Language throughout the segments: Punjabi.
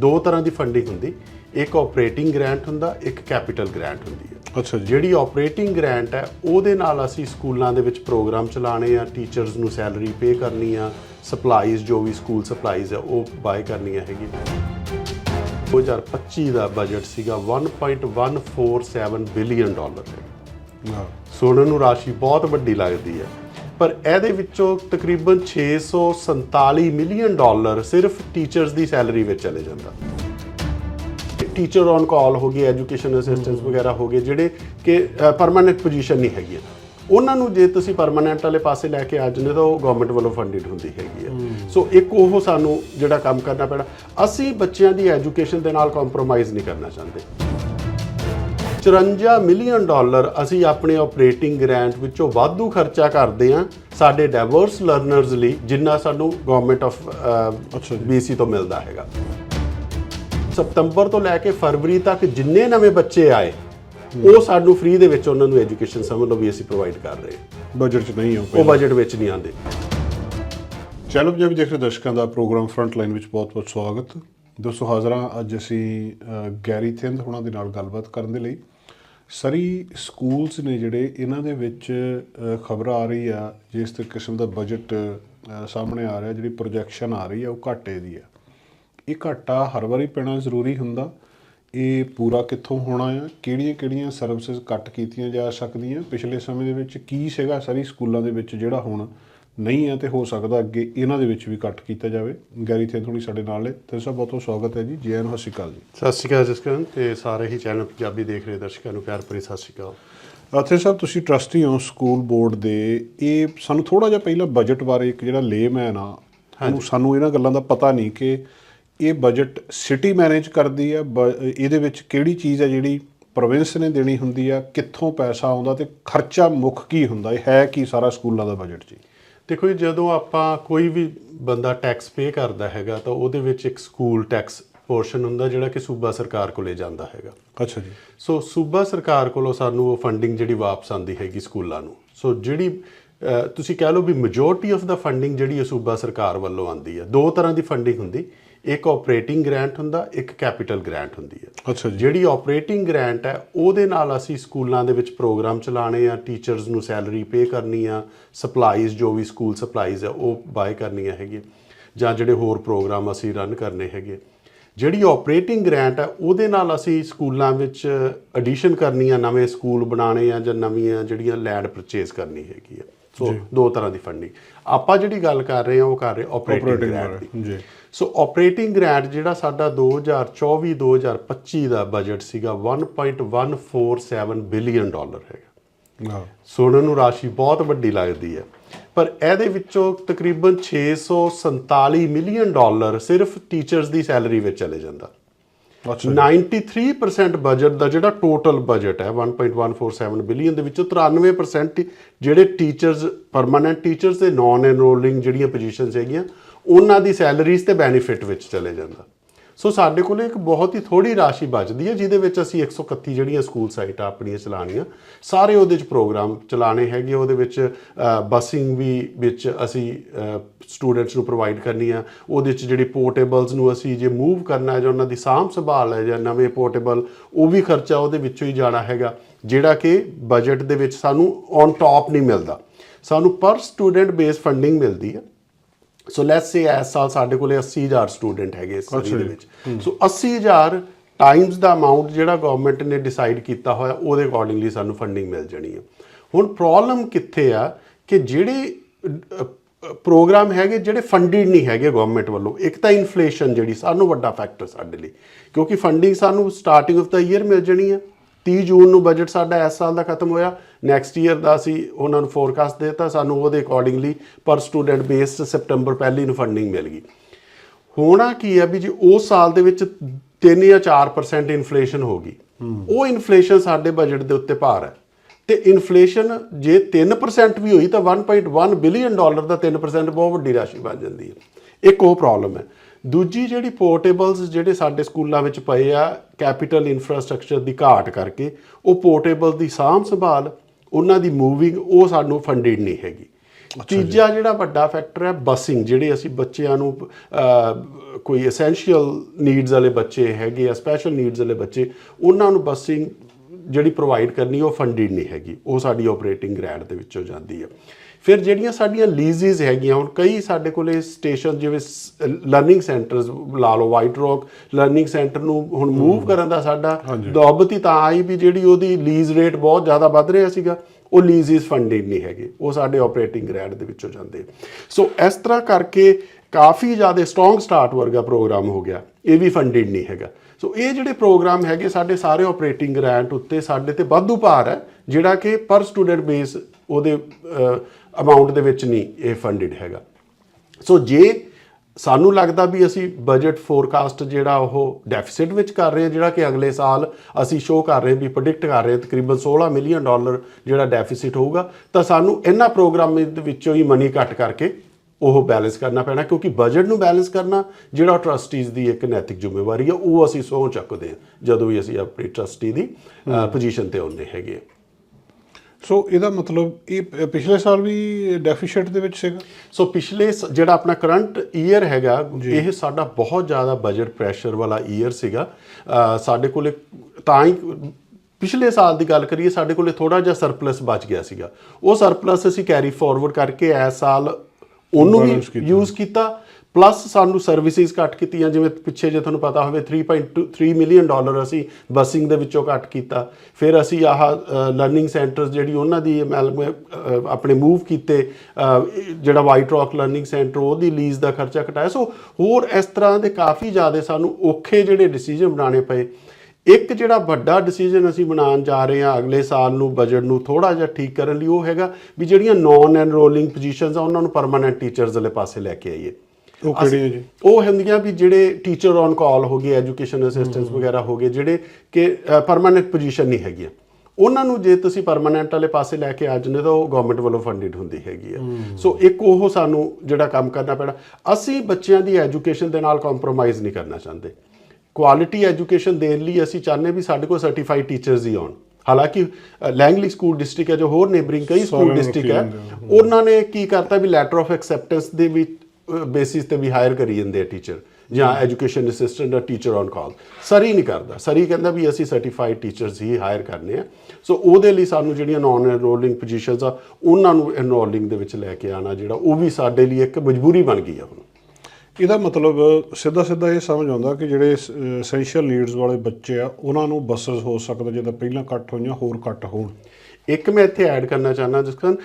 ਦੋ ਤਰ੍ਹਾਂ ਦੀ ਫੰਡਿੰਗ ਹੁੰਦੀ। ਇੱਕ ਆਪਰੇਟਿੰਗ ਗ੍ਰਾਂਟ ਹੁੰਦਾ ਇੱਕ ਕੈਪੀਟਲ ਗ੍ਰਾਂਟ ਹੁੰਦੀ ਹੈ। ਅੱਛਾ ਜਿਹੜੀ ਆਪਰੇਟਿੰਗ ਗ੍ਰਾਂਟ ਹੈ ਉਹਦੇ ਨਾਲ ਅਸੀਂ ਸਕੂਲਾਂ ਦੇ ਵਿੱਚ ਪ੍ਰੋਗਰਾਮ ਚਲਾਣੇ ਆ ਟੀਚਰਸ ਨੂੰ ਸੈਲਰੀ ਪੇ ਕਰਨੀ ਆ ਸਪਲਾਈਜ਼ ਜੋ ਵੀ ਸਕੂਲ ਸਪਲਾਈਜ਼ ਹੈ ਉਹ ਬਾਏ ਕਰਨੀਆਂ ਹੈਗੀਆਂ। 2025 ਦਾ ਬਜਟ ਸੀਗਾ 1.147 ਬਿਲੀਅਨ ਡਾਲਰ ਹੈ ਹਾਂ ਸੁਣਨ ਨੂੰ ਰਾਸ਼ੀ ਬਹੁਤ ਵੱਡੀ ਲੱਗਦੀ ਹੈ। ਪਰ ਇਹਦੇ ਵਿੱਚੋਂ ਤਕਰੀਬਨ 647 ਮਿਲੀਅਨ ਡਾਲਰ ਸਿਰਫ ਟੀਚਰਸ ਦੀ ਸੈਲਰੀ ਵਿੱਚ ਚਲੇ ਜਾਂਦਾ। ਟੀਚਰ ਔਨ ਕਾਲ ਹੋ ਗਏ ਐਜੂਕੇਸ਼ਨ ਅਸਿਸਟੈਂਟਸ ਵਗੈਰਾ ਹੋ ਗਏ ਜਿਹੜੇ ਕਿ ਪਰਮਾਨੈਂਟ ਪੋਜੀਸ਼ਨ ਨਹੀਂ ਹੈਗੀਆਂ। ਉਹਨਾਂ ਨੂੰ ਜੇ ਤੁਸੀਂ ਪਰਮਾਨੈਂਟ ਵਾਲੇ ਪਾਸੇ ਲੈ ਕੇ ਆ ਜਾਂਦੇ ਤਾਂ ਉਹ ਗਵਰਨਮੈਂਟ ਵੱਲੋਂ ਫੰਡਡ ਹੁੰਦੀ ਹੈਗੀ ਹੈ। ਸੋ ਇੱਕ ਉਹ ਸਾਨੂੰ ਜਿਹੜਾ ਕੰਮ ਕਰਨਾ ਪੈਣਾ। ਅਸੀਂ ਬੱਚਿਆਂ ਦੀ ਐਜੂਕੇਸ਼ਨ ਦੇ ਨਾਲ ਕੰਪਰੋਮਾਈਜ਼ ਨਹੀਂ ਕਰਨਾ ਚਾਹੁੰਦੇ। 54 ਮਿਲੀਅਨ ਡਾਲਰ ਅਸੀਂ ਆਪਣੇ ਆਪਰੇਟਿੰਗ ਗ੍ਰਾਂਟ ਵਿੱਚੋਂ ਵਾਧੂ ਖਰਚਾ ਕਰਦੇ ਹਾਂ ਸਾਡੇ ਡਾਈਵਰਸ ਲਰਨਰਸ ਲਈ ਜਿੰਨਾ ਸਾਨੂੰ ਗਵਰਨਮੈਂਟ ਆਫ। ਬੀਸੀ ਤੋਂ ਮਿਲਦਾ ਹੈਗਾ। ਸਤੰਬਰ ਤੋਂ ਲੈ ਕੇ ਫਰਵਰੀ ਤੱਕ ਜਿੰਨੇ ਨਵੇਂ ਬੱਚੇ ਆਏ ਉਹ ਸਾਨੂੰ ਫ੍ਰੀ ਦੇ ਵਿੱਚ ਉਹਨਾਂ ਨੂੰ ਐਜੂਕੇਸ਼ਨ ਸਮਝ ਲਓ ਵੀ ਅਸੀਂ ਪ੍ਰੋਵਾਈਡ ਕਰ ਰਹੇ ਹਾਂ। ਬਜਟ ਚ ਨਹੀਂ ਉਹ ਬਜਟ ਵਿੱਚ ਨਹੀਂ ਆਉਂਦੇ। ਚੈਨਲ ਪੰਜਾਬ ਦੇਖ ਰਹੇ ਦਰਸ਼ਕਾਂ ਦਾ ਪ੍ਰੋਗਰਾਮ ਫਰੰਟ ਲਾਈਨ ਵਿੱਚ ਬਹੁਤ-ਬਹੁਤ ਸਵਾਗਤ। ਦੋਸਤੋ ਹਾਜ਼ਰਾਂ ਅੱਜ ਅਸੀਂ ਗੈਰੀ ਥਿੰਦ ਹੁਣਾਂ ਦੇ ਨਾਲ ਗੱਲਬਾਤ ਕਰਨ ਦੇ ਲਈ। ਸਰੀ ਸਕੂਲਸ ਨੇ ਜਿਹੜੇ ਇਹਨਾਂ ਦੇ ਵਿੱਚ ਖਬਰ ਆ ਰਹੀ ਆ, ਜਿਸ ਤੇ ਕਿਸਮ ਦਾ ਬਜਟ ਸਾਹਮਣੇ ਆ ਰਿਹਾ, ਜਿਹੜੀ ਪ੍ਰੋਜੈਕਸ਼ਨ ਆ ਰਹੀ ਆ, ਉਹ ਘਾਟੇ ਦੀ ਆ। ਇਹ ਘਾਟਾ ਹਰ ਵਾਰੀ ਪੈਣਾ ਜ਼ਰੂਰੀ ਹੁੰਦਾ। ਇਹ ਪੂਰਾ ਕਿੱਥੋਂ ਹੋਣਾ ਆ? ਕਿਹੜੀਆਂ-ਕਿਹੜੀਆਂ ਸਰਵਿਸਿਜ਼ ਕੱਟ ਕੀਤੀਆਂ ਜਾ ਸਕਦੀਆਂ? ਪਿਛਲੇ ਸਮੇਂ ਦੇ ਵਿੱਚ ਕੀ ਸੀਗਾ? ਸਾਰੀ ਸਕੂਲਾਂ ਦੇ ਵਿੱਚ ਜਿਹੜਾ ਹੁਣ ਨਹੀਂ ਹੈ ਤੇ ਹੋ ਸਕਦਾ ਅੱਗੇ ਇਹਨਾਂ ਦੇ ਵਿੱਚ ਵੀ ਕੱਟ ਕੀਤਾ ਜਾਵੇ। ਗੈਰੀ ਥੇਂਥੋਣੀ ਸਾਡੇ ਨਾਲ ਨੇ। ਤੇ ਸਭ ਬਹੁਤ ਬਹੁਤ ਸਵਾਗਤ ਹੈ ਜੀ। ਜੈ ਨੂੰ ਸਤਿ ਸ਼੍ਰੀ ਅਕਾਲ ਜੀ। ਸਤਿ ਸ਼੍ਰੀ ਅਕਾਲ ਜਸਕਰਨ ਤੇ ਸਾਰੇ ਹੀ ਚੈਨਲ ਪੰਜਾਬੀ ਦੇਖ ਰਹੇ ਦਰਸ਼ਕਾਂ ਨੂੰ ਪਿਆਰ ਭਰੀ ਸਤਿ ਸ਼੍ਰੀ ਅਕਾਲ। ਅਥੇ ਸਾਹਿਬ ਤੁਸੀਂ ਟਰਸਟੀ ਹੋ ਸਕੂਲ ਬੋਰਡ ਦੇ। ਇਹ ਸਾਨੂੰ ਥੋੜਾ ਜਿਹਾ ਪਹਿਲਾਂ ਬਜਟ ਬਾਰੇ ਇੱਕ ਜਿਹੜਾ ਲੇਮੈਨ ਆ ਉਹਨੂੰ ਸਾਨੂੰ ਇਹਨਾਂ ਗੱਲਾਂ ਦਾ ਪਤਾ ਨਹੀਂ ਕਿ ਇਹ ਬਜਟ ਸਿਟੀ ਮੈਨੇਜ ਕਰਦੀ ਬ- ਇਹਦੇ ਵਿੱਚ ਕਿਹੜੀ ਚੀਜ਼ ਹੈ ਜਿਹੜੀ ਪ੍ਰੋਵਿੰਸ ਨੇ ਦੇਣੀ ਹੁੰਦੀ ਆ ਕਿੱਥੋਂ ਪੈਸਾ ਆਉਂਦਾ ਤੇ ਖਰਚਾ ਮੁੱਖ ਕੀ ਹੁੰਦਾ ਇਹ ਹੈ ਕੀ ਸਾਰਾ ਸਕੂਲਾਂ ਦਾ ਬਜਟ ਜੀ? ਦੇਖੋ ਜੀ ਜਦੋਂ ਆਪਾਂ ਕੋਈ ਵੀ ਬੰਦਾ ਟੈਕਸ ਪੇ ਕਰਦਾ ਹੈਗਾ ਤਾਂ ਉਹਦੇ ਵਿੱਚ ਇੱਕ ਸਕੂਲ ਟੈਕਸ ਪੋਰਸ਼ਨ ਹੁੰਦਾ ਜਿਹੜਾ ਕਿ ਸੂਬਾ ਸਰਕਾਰ ਕੋਲੇ ਜਾਂਦਾ ਹੈਗਾ। ਅੱਛਾ ਜੀ। ਸੋ ਸੂਬਾ ਸਰਕਾਰ ਕੋਲੋਂ ਸਾਨੂੰ ਉਹ ਫੰਡਿੰਗ ਜਿਹੜੀ ਵਾਪਸ ਆਉਂਦੀ ਹੈਗੀ ਸਕੂਲਾਂ ਨੂੰ। ਸੋ ਜਿਹੜੀ ਤੁਸੀਂ ਕਹਿ ਲਓ ਵੀ ਮੈਜੋਰਟੀ ਆਫ ਦਾ ਫੰਡਿੰਗ ਜਿਹੜੀ ਹੈ ਸੂਬਾ ਸਰਕਾਰ ਵੱਲੋਂ ਆਉਂਦੀ ਹੈ ਦੋ ਤਰ੍ਹਾਂ ਦੀ ਫੰਡਿੰਗ ਹੁੰਦੀ। ਇੱਕ ਆਪਰੇਟਿੰਗ ਗ੍ਰਾਂਟ ਹੁੰਦਾ ਇੱਕ ਕੈਪੀਟਲ ਗ੍ਰਾਂਟ ਹੁੰਦੀ ਹੈ। ਅੱਛਾ ਜੀ। ਜਿਹੜੀ ਆਪਰੇਟਿੰਗ ਗ੍ਰਾਂਟ ਹੈ ਉਹਦੇ ਨਾਲ ਅਸੀਂ ਸਕੂਲਾਂ ਦੇ ਵਿੱਚ ਪ੍ਰੋਗਰਾਮ ਚਲਾਣੇ ਆ ਟੀਚਰਸ ਨੂੰ ਸੈਲਰੀ ਪੇ ਕਰਨੀ ਆ ਸਪਲਾਈਜ਼ ਜੋ ਵੀ ਸਕੂਲ ਸਪਲਾਈਜ਼ ਹੈ ਉਹ ਬਾਏ ਕਰਨੀਆਂ ਹੈਗੀਆਂ। ਜਾਂ ਜਿਹੜੇ ਹੋਰ ਪ੍ਰੋਗਰਾਮ ਅਸੀਂ ਰਨ ਕਰਨੇ ਹੈਗੇ। ਜਿਹੜੀ ਆਪਰੇਟਿੰਗ ਗ੍ਰਾਂਟ ਹੈ ਉਹਦੇ ਨਾਲ ਅਸੀਂ ਸਕੂਲਾਂ ਵਿੱਚ ਐਡੀਸ਼ਨ ਕਰਨੀ ਆ ਨਵੇਂ ਸਕੂਲ ਬਣਾਉਣੇ ਆ ਜਾਂ ਨਵੀਆਂ ਜਿਹੜੀਆਂ ਲੈਂਡ ਪਰਚੇਸ ਕਰਨੀ ਹੈਗੀ ਆ। ਸੋ ਦੋ ਤਰ੍ਹਾਂ ਦੀ ਫੰਡਿੰਗ ਆਪਾਂ ਜਿਹੜੀ ਗੱਲ ਕਰ ਰਹੇ ਹਾਂ ਉਹ ਕਰ ਰਹੇ ਆਪਰੇਟਿੰਗ ਗ੍ਰਾਂਟ ਦੀ। ਜੀ। ਸੋ ਆਪਰੇਟਿੰਗ ਗ੍ਰਾਂਟ ਜਿਹੜਾ ਸਾਡਾ 2024-2025 ਦਾ ਬਜਟ ਸੀਗਾ 1.147 ਬਿਲੀਅਨ ਡਾਲਰ ਹੈਗਾ। ਸੁਣਨ ਨੂੰ ਰਾਸ਼ੀ ਬਹੁਤ ਵੱਡੀ ਲੱਗਦੀ ਹੈ। ਪਰ ਇਹਦੇ ਵਿੱਚੋਂ ਤਕਰੀਬਨ 647 ਮਿਲੀਅਨ ਡਾਲਰ ਸਿਰਫ ਟੀਚਰਸ ਦੀ ਸੈਲਰੀ ਵਿੱਚ ਚਲੇ ਜਾਂਦਾ। ਅੱਛਾ 93% ਬਜਟ ਦਾ ਜਿਹੜਾ ਟੋਟਲ ਬਜਟ ਹੈ 1.147 ਬਿਲੀਅਨ ਦੇ ਵਿੱਚੋਂ 93% ਜਿਹੜੇ ਟੀਚਰਸ ਪਰਮਨੈਂਟ ਟੀਚਰਸ ਤੇ ਨਾਨ ਐਨਰੋਲਿੰਗ ਜਿਹੜੀਆਂ ਪੋਜੀਸ਼ਨਸ ਹੈਗੀਆਂ ਉਹਨਾਂ ਦੀ ਸੈਲਰੀਜ਼ ਤੇ ਬੈਨੀਫਿਟ ਵਿੱਚ ਚਲੇ ਜਾਂਦਾ। ਸੋ ਸਾਡੇ ਕੋਲ ਇੱਕ ਬਹੁਤ ਹੀ ਥੋੜੀ ਰਾਸ਼ੀ ਬਚਦੀ ਹੈ, ਜਿਹਦੇ ਵਿੱਚ ਅਸੀਂ 131 ਜਿਹੜੀਆਂ ਸਕੂਲ ਸਾਈਟਾਂ ਆਪਣੀਆਂ ਚਲਾਉਣੀਆਂ। ਸਾਰੇ ਉਹਦੇ ਵਿੱਚ ਪ੍ਰੋਗਰਾਮ ਚਲਾਣੇ ਹੈਗੇ ਉਹਦੇ ਵਿੱਚ ਬੱਸਿੰਗ ਵੀ ਵਿੱਚ ਅਸੀਂ ਸਟੂਡੈਂਟਸ ਨੂੰ ਪ੍ਰੋਵਾਈਡ ਕਰਨੀ ਆ। ਉਹਦੇ ਵਿੱਚ ਜਿਹੜੀ ਪੋਰਟੇਬਲਸ ਨੂੰ ਅਸੀਂ ਜੇ ਮੂਵ ਕਰਨਾ ਹੈ ਜਾਂ ਉਹਨਾਂ ਦੀ ਸਾਂਭ ਸੰਭਾਲ ਹੈ ਜਾਂ ਨਵੇਂ ਪੋਰਟੇਬਲ ਉਹ ਵੀ ਖਰਚਾ ਉਹਦੇ ਵਿੱਚੋਂ ਹੀ ਜਾਣਾ ਹੈਗਾ। ਜਿਹੜਾ ਕਿ ਬਜਟ ਦੇ ਵਿੱਚ ਸਾਨੂੰ ਔਨ ਟਾਪ ਨਹੀਂ ਮਿਲਦਾ। ਸਾਨੂੰ ਪਰ ਸਟੂਡੈਂਟ ਬੇਸ ਫੰਡਿੰਗ ਮਿਲਦੀ ਹੈ ਸੋ ਲੈਟਸ ਸੇ ਇਸ ਸਾਲ ਸਾਡੇ ਕੋਲੇ 80000 ਸਟੂਡੈਂਟ ਹੈਗੇ ਇਸ ਸਟੱਡੀ ਦੇ ਵਿੱਚ। ਸੋ 80000 ਟਾਈਮਸ ਦਾ ਅਮਾਉਂਟ ਜਿਹੜਾ ਗਵਰਨਮੈਂਟ ਨੇ ਡਿਸਾਈਡ ਕੀਤਾ ਹੋਇਆ ਉਹਦੇ ਅਕੋਰਡਿੰਗਲੀ ਸਾਨੂੰ ਫੰਡਿੰਗ ਮਿਲ ਜਾਣੀ ਹੈ। ਹੁਣ ਪ੍ਰੋਬਲਮ ਕਿੱਥੇ ਆ ਕਿ ਜਿਹੜੇ ਪ੍ਰੋਗਰਾਮ ਹੈਗੇ ਜਿਹੜੇ ਫੰਡਡ ਨਹੀਂ ਹੈਗੇ ਗਵਰਨਮੈਂਟ ਵੱਲੋਂ ਇੱਕ ਤਾਂ ਇਨਫਲੇਸ਼ਨ ਜਿਹੜੀ ਸਾਨੂੰ ਵੱਡਾ ਫੈਕਟਰ ਸਾਡੇ ਲਈ ਕਿਉਂਕਿ ਫੰਡਿੰਗ ਸਾਨੂੰ ਸਟਾਰਟਿੰਗ ਆਫ ਦਾ ਈਅਰ ਮਿਲ ਜਾਣੀ ਹੈ। 30 ਜੂਨ ਨੂੰ ਬਜਟ ਸਾਡਾ ਇਸ ਸਾਲ ਦਾ ਖਤਮ ਹੋਇਆ। ਨੈਕਸਟ ਈਅਰ ਦਾ ਅਸੀਂ ਉਹਨਾਂ ਨੂੰ ਫੋਰਕਾਸਟ ਦਿੱਤਾ। ਸਾਨੂੰ ਉਹਦੇ ਅਕੋਰਡਿੰਗਲੀ ਪਰ ਸਟੂਡੈਂਟ ਬੇਸਡ ਸੈਪਟੈਂਬਰ ਪਹਿਲੀ ਨੂੰ ਫੰਡਿੰਗ ਮਿਲ ਗਈ। ਹੋਣਾ ਕੀ ਹੈ ਵੀ ਜੀ ਉਸ ਸਾਲ ਦੇ ਵਿੱਚ 3 ਜਾਂ 4% ਇਨਫਲੇਸ਼ਨ ਹੋ ਗਈ, ਉਹ ਇਨਫਲੇਸ਼ਨ ਸਾਡੇ ਬਜਟ ਦੇ ਉੱਤੇ ਭਾਰ ਹੈ। ਤੇ ਇਨਫਲੇਸ਼ਨ ਜੇ 3% ਵੀ ਹੋਈ ਤਾਂ 1.1 ਬਿਲੀਅਨ ਡਾਲਰ ਦਾ 3% ਬਹੁਤ ਵੱਡੀ ਰਾਸ਼ੀ ਬਣ ਜਾਂਦੀ ਹੈ। ਇੱਕ ਉਹ ਪ੍ਰੋਬਲਮ ਹੈ। ਦੂਜੀ ਜਿਹੜੀ ਪੋਰਟੇਬਲਸ ਜਿਹੜੇ ਸਾਡੇ ਸਕੂਲਾਂ ਵਿੱਚ ਪਏ ਆ ਕੈਪੀਟਲ ਇਨਫਰਾਸਟ੍ਰਕਚਰ ਦੀ ਘਾਟ ਕਰਕੇ ਉਹ ਪੋਰਟੇਬਲ ਦੀ ਸਾਂਭ ਸੰਭਾਲ ਉਹਨਾਂ ਦੀ ਮੂਵਿੰਗ ਉਹ ਸਾਨੂੰ ਫੰਡਡ ਨਹੀਂ ਹੈਗੀ। ਤੀਜਾ ਜਿਹੜਾ ਵੱਡਾ ਫੈਕਟਰ ਹੈ ਬਸਿੰਗ ਜਿਹੜੇ ਅਸੀਂ ਬੱਚਿਆਂ ਨੂੰ ਕੋਈ ਐਸੈਂਸ਼ੀਅਲ ਨੀਡਸ ਵਾਲੇ ਬੱਚੇ ਹੈਗੇ ਆ ਸਪੈਸ਼ਲ ਨੀਡਸ ਵਾਲੇ ਬੱਚੇ ਉਹਨਾਂ ਨੂੰ ਬਸਿੰਗ ਜਿਹੜੀ ਪ੍ਰੋਵਾਈਡ ਕਰਨੀ ਉਹ ਫੰਡਡ ਨਹੀਂ ਹੈਗੀ। ਉਹ ਸਾਡੀ ਆਪਰੇਟਿੰਗ ਗ੍ਰੈਡ ਦੇ ਵਿੱਚੋਂ ਜਾਂਦੀ ਹੈ ਫਿਰ ਜਿਹੜੀਆਂ ਸਾਡੀਆਂ ਲੀਜ਼ਸ ਹੈਗੀਆਂ ਹੁਣ ਕਈ ਸਾਡੇ ਕੋਲੇ ਸਟੇਸ਼ਨ ਜਿਵੇਂ ਲਰਨਿੰਗ ਸੈਂਟਰਸ ਲਾ ਲਓ ਵਾਈਟ ਰੌਕ ਲਰਨਿੰਗ ਸੈਂਟਰ ਨੂੰ ਹੁਣ ਮੂਵ ਕਰਨ ਦਾ ਸਾਡਾ ਨੌਬਤ ਹੀ ਤਾਂ ਆਈ ਵੀ ਜਿਹੜੀ ਉਹਦੀ ਲੀਜ਼ ਰੇਟ ਬਹੁਤ ਜ਼ਿਆਦਾ ਵੱਧ ਰਿਹਾ ਸੀਗਾ ਉਹ ਲੀਜ਼ ਇਸ ਫੰਡਡ ਨਹੀਂ ਹੈਗੇ ਉਹ ਸਾਡੇ ਆਪਰੇਟਿੰਗ ਗ੍ਰੈਡ ਦੇ ਵਿੱਚੋਂ ਜਾਂਦੇ। ਸੋ ਇਸ ਤਰ੍ਹਾਂ ਕਰਕੇ ਕਾਫੀ ਜ਼ਿਆਦਾ ਸਟਰੋਂਗ ਸਟਾਰਟ ਵਰਗਾ ਪ੍ਰੋਗਰਾਮ ਹੋ ਗਿਆ ਇਹ ਵੀ ਫੰਡਡ ਨਹੀਂ ਹੈਗਾ। ਸੋ ਇਹ ਜਿਹੜੇ ਪ੍ਰੋਗਰਾਮ ਹੈਗੇ ਸਾਡੇ ਸਾਰੇ ਆਪਰੇਟਿੰਗ ਗ੍ਰਾਂਟ ਉੱਤੇ ਸਾਡੇ ਤੇ ਵਾਧੂ ਭਾਰ ਹੈ ਜਿਹੜਾ ਕਿ ਪਰ ਸਟੂਡੈਂਟ ਬੇਸ ਉਹਦੇ ਅਮਾਉਂਟ ਦੇ ਵਿੱਚ ਨਹੀਂ ਇਹ ਫੰਡਡ ਹੈਗਾ। ਸੋ ਜੇ ਸਾਨੂੰ ਲੱਗਦਾ ਵੀ ਅਸੀਂ ਬਜਟ ਫੋਰਕਾਸਟ ਜਿਹੜਾ ਉਹ ਡੈਫਿਸਿਟ ਵਿੱਚ ਕਰ ਰਹੇ ਹਾਂ, ਜਿਹੜਾ ਕਿ ਅਗਲੇ ਸਾਲ ਅਸੀਂ ਸ਼ੋਅ ਕਰ ਰਹੇ ਵੀ ਪ੍ਰੈਡਿਕਟ ਕਰ ਰਹੇ ਤਕਰੀਬਨ 16 ਮਿਲੀਅਨ ਡਾਲਰ ਜਿਹੜਾ ਡੈਫਿਸਿਟ ਹੋਊਗਾ, ਤਾਂ ਸਾਨੂੰ ਇਹਨਾਂ ਪ੍ਰੋਗਰਾਮ ਦੇ ਵਿੱਚੋਂ ਹੀ ਮਨੀ ਕੱਟ ਕਰਕੇ ਉਹ ਬੈਲੈਂਸ ਕਰਨਾ ਪੈਣਾ, ਕਿਉਂਕਿ ਬਜਟ ਨੂੰ ਬੈਲੈਂਸ ਕਰਨਾ ਜਿਹੜਾ ਟਰਸਟੀਜ਼ ਦੀ ਇੱਕ ਨੈਤਿਕ ਜ਼ਿੰਮੇਵਾਰੀ ਹੈ ਉਹ ਅਸੀਂ ਸਹੁੰ ਚੱਕਦੇ ਹਾਂ, ਜਦੋਂ ਵੀ ਅਸੀਂ ਆਪਣੀ ਟਰਸਟੀ ਦੀ ਪੋਜੀਸ਼ਨ ਤੇ ਆਉਂਦੇ ਹੈਗੇ ਸੋ ਇਹਦਾ ਮਤਲਬ ਇਹ ਪਿਛਲੇ ਸਾਲ ਵੀ ਡੈਫੀਸ਼ੀਟ ਦੇ ਵਿੱਚ ਸੀਗਾ? ਸੋ ਪਿਛਲੇ ਜਿਹੜਾ ਆਪਣਾ ਕਰੰਟ ਈਅਰ ਹੈਗਾ ਇਹ ਸਾਡਾ ਬਹੁਤ ਜ਼ਿਆਦਾ ਬਜਟ ਪ੍ਰੈਸ਼ਰ ਵਾਲਾ ਈਅਰ ਸੀਗਾ। ਸਾਡੇ ਕੋਲੇ ਤਾਂ ਹੀ ਪਿਛਲੇ ਸਾਲ ਦੀ ਗੱਲ ਕਰੀਏ ਸਾਡੇ ਕੋਲੇ ਥੋੜਾ ਜਿਹਾ ਸਰਪਲਸ ਬਚ ਗਿਆ ਸੀਗਾ। ਉਹ ਸਰਪਲਸ ਅਸੀਂ ਕੈਰੀ ਫਾਰਵਰਡ ਕਰਕੇ ਇਸ ਸਾਲ ਉਹਨੂੰ ਵੀ। ਯੂਜ਼ ਕੀਤਾ। ਪਲੱਸ ਸਾਨੂੰ ਸਰਵਿਸਿਜ਼ ਕੱਟ ਕੀਤੀਆਂ, ਜਿਵੇਂ ਪਿੱਛੇ ਜੇ ਤੁਹਾਨੂੰ ਪਤਾ ਹੋਵੇ 3.3 ਮਿਲੀਅਨ ਡਾਲਰ ਅਸੀਂ ਬਸਿੰਗ ਦੇ ਵਿੱਚੋਂ ਕੱਟ ਕੀਤਾ। ਫਿਰ ਅਸੀਂ ਆਹ ਲਰਨਿੰਗ ਸੈਂਟਰਸ ਜਿਹੜੀ ਉਹਨਾਂ ਦੀ ਅਮੈਲਮ- ਆਪਣੇ ਮੂਵ ਕੀਤੇ ਜਿਹੜਾ ਵਾਈਟ ਰੌਕ ਲਰਨਿੰਗ ਸੈਂਟਰ ਉਹਦੀ ਲੀਜ਼ ਦਾ ਖਰਚਾ ਘਟਾਇਆ। ਸੋ ਹੋਰ ਇਸ ਤਰ੍ਹਾਂ ਦੇ ਕਾਫੀ ਜ਼ਿਆਦਾ ਸਾਨੂੰ ਔਖੇ ਜਿਹੜੇ ਡਿਸੀਜਨ ਬਣਾਉਣੇ ਪਏ। ਇੱਕ ਜਿਹੜਾ ਵੱਡਾ ਡਿਸੀਜਨ ਅਸੀਂ ਬਣਾਉਣ ਜਾ ਰਹੇ ਹਾਂ ਅਗਲੇ ਸਾਲ ਨੂੰ ਬਜਟ ਨੂੰ ਥੋੜਾ ਜਿਹਾ ਠੀਕ ਕਰਨ ਲਈ, ਉਹ ਹੈਗਾ ਵੀ ਜਿਹੜੀਆਂ ਨਾਨ ਐਨਰੋਲਿੰਗ ਪੋਜੀਸ਼ਨਸ ਆ, ਉਹਨਾਂ ਨੂੰ ਪਰਮਾਨੈਂਟ ਟੀਚਰਸ ਵਾਲੇ ਪਾਸੇ ਲੈ ਕੇ ਆਈਏ। ਉਹ ਕਿਹੜੀਆਂ ਜੀ? ਉਹ ਹੁੰਦੀਆਂ ਵੀ ਜਿਹੜੇ ਟੀਚਰ ਔਨ ਕਾਲ ਹੋ ਗਏ ਐਜੂਕੇਸ਼ਨ ਅਸਿਸਟੈਂਟਸ ਵਗੈਰਾ ਹੋ ਗਏ ਜਿਹੜੇ ਕਿ ਪਰਮਾਨੈਂਟ ਪੋਜੀਸ਼ਨ ਨਹੀਂ ਹੈਗੀਆਂ। ਉਹਨਾਂ ਨੂੰ ਜੇ ਤੁਸੀਂ ਪਰਮਾਨੈਂਟ ਵਾਲੇ ਪਾਸੇ ਲੈ ਕੇ ਆ ਜਾਂਦੇ ਤਾਂ ਉਹ ਗਵਰਨਮੈਂਟ ਵੱਲੋਂ ਫੰਡਡ ਹੁੰਦੀ ਹੈਗੀ ਆ। ਸੋ ਇੱਕ ਉਹ ਸਾਨੂੰ ਜਿਹੜਾ ਕੰਮ ਕਰਨਾ ਪੈਣਾ। ਅਸੀਂ ਬੱਚਿਆਂ ਦੀ ਐਜੂਕੇਸ਼ਨ ਦੇ ਨਾਲ ਕੰਪਰੋਮਾਈਜ਼ ਨਹੀਂ ਕਰਨਾ ਚਾਹੁੰਦੇ। ਕੁਆਲਿਟੀ ਐਜੂਕੇਸ਼ਨ ਦੇਣ ਲਈ ਅਸੀਂ ਚਾਹੁੰਦੇ ਵੀ ਸਾਡੇ ਕੋਲ ਸਰਟੀਫਾਈਡ ਟੀਚਰਸ ਹੀ ਆਉਣ। ਹਾਲਾਂਕਿ ਲੈਂਗਲੀ ਸਕੂਲ ਡਿਸਟ੍ਰਿਕਟ ਹੈ ਜੋ ਹੋਰ ਨੇਬਰਿੰਗ ਕਈ ਸਕੂਲ ਡਿਸਟ੍ਰਿਕਟ ਹੈ। ਉਹਨਾਂ ਨੇ ਕੀ ਕਰਤਾ ਵੀ ਲੈਟਰ ਆਫ ਐਕਸੈਪਟੈਂਸ ਦੇ ਵਿੱਚ ਬੇਸਿਸ ਤੇ ਵੀ ਹਾਇਰ ਕਰੀ ਜਾਂਦੇ ਆ ਟੀਚਰ ਜਾਂ ਐਜੂਕੇਸ਼ਨ ਅਸਿਸਟੈਂਟ ਜਾਂ ਟੀਚਰ ਔਨ ਕਾਲ ਸਰੀ ਨਹੀਂ ਕਰਦਾ। ਸਰੀ ਕਹਿੰਦਾ ਵੀ ਅਸੀਂ ਸਰਟੀਫਾਈਡ ਟੀਚਰਸ ਹੀ ਹਾਇਰ ਕਰਨੇ ਆ। ਸੋ ਉਹਦੇ ਲਈ ਸਾਨੂੰ ਜਿਹੜੀਆਂ ਨਾਨ ਐਨਰੋਲਿੰਗ ਪੋਜੀਸ਼ਨਸ ਆ ਉਹਨਾਂ ਨੂੰ ਐਨਰੋਲਿੰਗ ਦੇ ਵਿੱਚ ਲੈ ਕੇ ਆਣਾ ਜਿਹੜਾ ਉਹ ਵੀ ਸਾਡੇ ਲਈ ਇੱਕ ਮਜਬੂਰੀ ਬਣ ਗਈ ਆ ਹੁਣ। ਇਹਦਾ ਮਤਲਬ ਸਿੱਧਾ ਸਿੱਧਾ ਇਹ ਸਮਝ ਆਉਂਦਾ ਕਿ ਜਿਹੜੇ ਐਸੈਂਸ਼ੀਅਲ ਨੀਡਸ ਵਾਲੇ ਬੱਚੇ ਆ ਉਹਨਾਂ ਨੂੰ ਬੱਸਸ ਹੋ ਸਕਦਾ ਜਿੱਦਾਂ ਪਹਿਲਾਂ ਕੱਟ ਹੋਈਆਂ ਹੋਰ ਕੱਟ ਹੋਣ। ਇੱਕ ਮੈਂ ਇੱਥੇ ਐਡ ਕਰਨਾ ਚਾਹਨਾ ਜਿਸ ਕਾਰਨ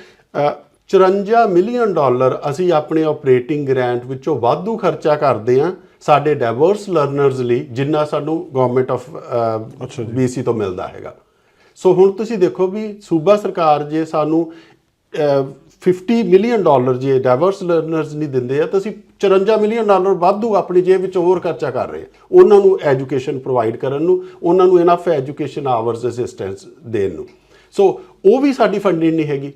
54 ਮਿਲੀਅਨ ਡਾਲਰ ਅਸੀਂ ਆਪਣੇ ਆਪਰੇਟਿੰਗ ਗ੍ਰਾਂਟ ਵਿੱਚੋਂ ਵਾਧੂ ਖਰਚਾ ਕਰਦੇ ਹਾਂ ਸਾਡੇ ਡਾਈਵਰਸ ਲਰਨਰਸ ਲਈ ਜਿੰਨਾ ਸਾਨੂੰ ਗਵਰਨਮੈਂਟ ਆਫ। BC ਤੋਂ ਮਿਲਦਾ ਹੈਗਾ। ਸੋ ਹੁਣ ਤੁਸੀਂ ਦੇਖੋ ਵੀ ਸੂਬਾ ਸਰਕਾਰ ਜੇ ਸਾਨੂੰ ਅ, 50 ਮਿਲੀਅਨ ਡਾਲਰ ਜੇ ਡਾਈਵਰਸ ਲਰਨਰਸ ਨਹੀਂ ਦਿੰਦੇ ਆ ਤਾਂ ਅਸੀਂ 54 ਮਿਲੀਅਨ ਡਾਲਰ ਵਾਧੂ ਆਪਣੀ ਜੇਬ ਵਿੱਚੋਂ ਹੋਰ ਖਰਚਾ ਕਰ ਰਹੇ ਉਹਨਾਂ ਨੂੰ ਐਜੂਕੇਸ਼ਨ ਪ੍ਰੋਵਾਈਡ ਕਰਨ ਨੂੰ ਉਹਨਾਂ ਨੂੰ ਇਨਫ ਐਜੂਕੇਸ਼ਨ ਆਵਰਸ ਅਸਿਸਟੈਂਸ ਦੇਣ ਨੂੰ। ਸੋ ਉਹ ਵੀ ਸਾਡੀ ਫੰਡਿੰਗ ਨਹੀਂ ਹੈਗੀ।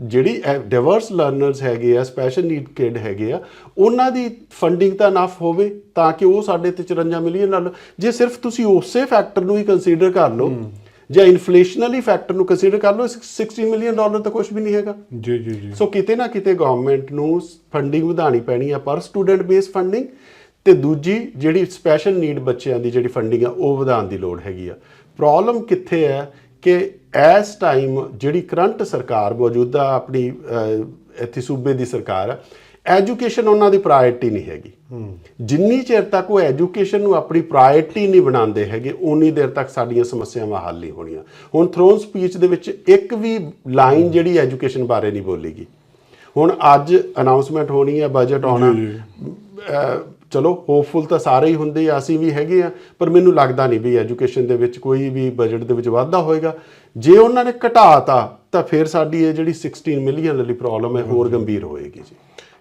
ਜਿਹੜੀ ਡਿਵਰਸ ਲਰਨਰਸ ਹੈਗੇ ਆ ਸਪੈਸ਼ਲ ਨੀਡ ਕਿਡ ਹੈਗੇ ਆ ਉਹਨਾਂ ਦੀ ਫੰਡਿੰਗ ਤਾਂ ਇਨਫ ਹੋਵੇ ਤਾਂ ਕਿ ਉਹ ਸਾਡੇ ਤੇ 54 ਮਿਲੀਅਨ ਨਾਲ। ਜੇ ਸਿਰਫ ਤੁਸੀਂ ਉਸੇ ਫੈਕਟਰ ਨੂੰ ਹੀ ਕੰਸੀਡਰ ਕਰ ਲਓ ਜਾਂ ਇਨਫਲੇਸ਼ਨਲੀ ਫੈਕਟਰ ਨੂੰ ਕੰਸੀਡਰ ਕਰ ਲਓ 60 ਮਿਲੀਅਨ ਡਾਲਰ ਤਾਂ ਕੁਝ ਵੀ ਨਹੀਂ ਹੈਗਾ। ਜੀ ਜੀ ਜੀ। ਸੋ ਕਿਤੇ ਨਾ ਕਿਤੇ ਗਵਰਨਮੈਂਟ ਨੂੰ ਫੰਡਿੰਗ ਵਧਾਣੀ ਪੈਣੀ ਆ ਪਰ ਸਟੂਡੈਂਟ ਬੇਸ ਫੰਡਿੰਗ ਤੇ ਦੂਜੀ ਜਿਹੜੀ ਸਪੈਸ਼ਲ ਨੀਡ ਬੱਚਿਆਂ ਦੀ ਜਿਹੜੀ ਫੰਡਿੰਗ ਆ ਉਹ ਵਧਾਉਣ ਦੀ ਲੋੜ ਹੈਗੀ ਆ। ਪ੍ਰੋਬਲਮ ਕਿੱਥੇ ਹੈ ਕਿ ਇਸ ਟਾਈਮ ਜਿਹੜੀ ਕਰੰਟ ਸਰਕਾਰ ਮੌਜੂਦਾ ਆਪਣੀ ਇੱਥੇ ਸੂਬੇ ਦੀ ਹੈ ਐਜੂਕੇਸ਼ਨ ਉਹਨਾਂ ਦੀ ਪ੍ਰਾਇੋਰਟੀ ਨਹੀਂ ਹੈਗੀ। ਜਿੰਨੀ ਚਿਰ ਤੱਕ ਉਹ ਐਜੂਕੇਸ਼ਨ ਨੂੰ ਆਪਣੀ ਪ੍ਰਾਇੋਰਟੀ ਨਹੀਂ ਬਣਾਉਂਦੇ ਹੈਗੇ ਉਨੀ ਦੇਰ ਤੱਕ ਸਾਡੀਆਂ ਸਮੱਸਿਆਵਾਂ ਹੱਲ ਨਹੀਂ ਹੋਣੀਆਂ। ਹੁਣ ਥਰੋਨ ਸਪੀਚ ਦੇ ਵਿੱਚ ਇੱਕ ਵੀ ਲਾਈਨ ਜਿਹੜੀ ਐਜੂਕੇਸ਼ਨ ਬਾਰੇ ਨਹੀਂ ਬੋਲੀਗੀ। ਹੁਣ ਅੱਜ ਅਨਾਉਂਸਮੈਂਟ ਹੋਣੀ ਹੈ ਬਜਟ ਆਉਣਾ। ਚਲੋ ਹੋਪਫੁਲ ਤਾਂ ਸਾਰੇ ਹੀ ਹੁੰਦੇ ਆ ਅਸੀਂ ਵੀ ਹੈਗੇ ਆ ਪਰ ਮੈਨੂੰ ਲੱਗਦਾ ਨਹੀਂ ਵੀ ਐਜੂਕੇਸ਼ਨ ਦੇ ਵਿੱਚ ਕੋਈ ਵੀ ਬਜਟ ਦੇ ਵਿੱਚ ਵਾਧਾ ਹੋਏਗਾ। ਜੇ ਉਹਨਾਂ ਨੇ ਘਟਾਤਾ ਤਾਂ ਫਿਰ ਸਾਡੀ ਇਹ ਜਿਹੜੀ 16 ਮਿਲੀਅਨ ਵਾਲੀ ਪ੍ਰੋਬਲਮ ਹੈ ਹੋਰ ਗੰਭੀਰ ਹੋਏਗੀ ਜੀ।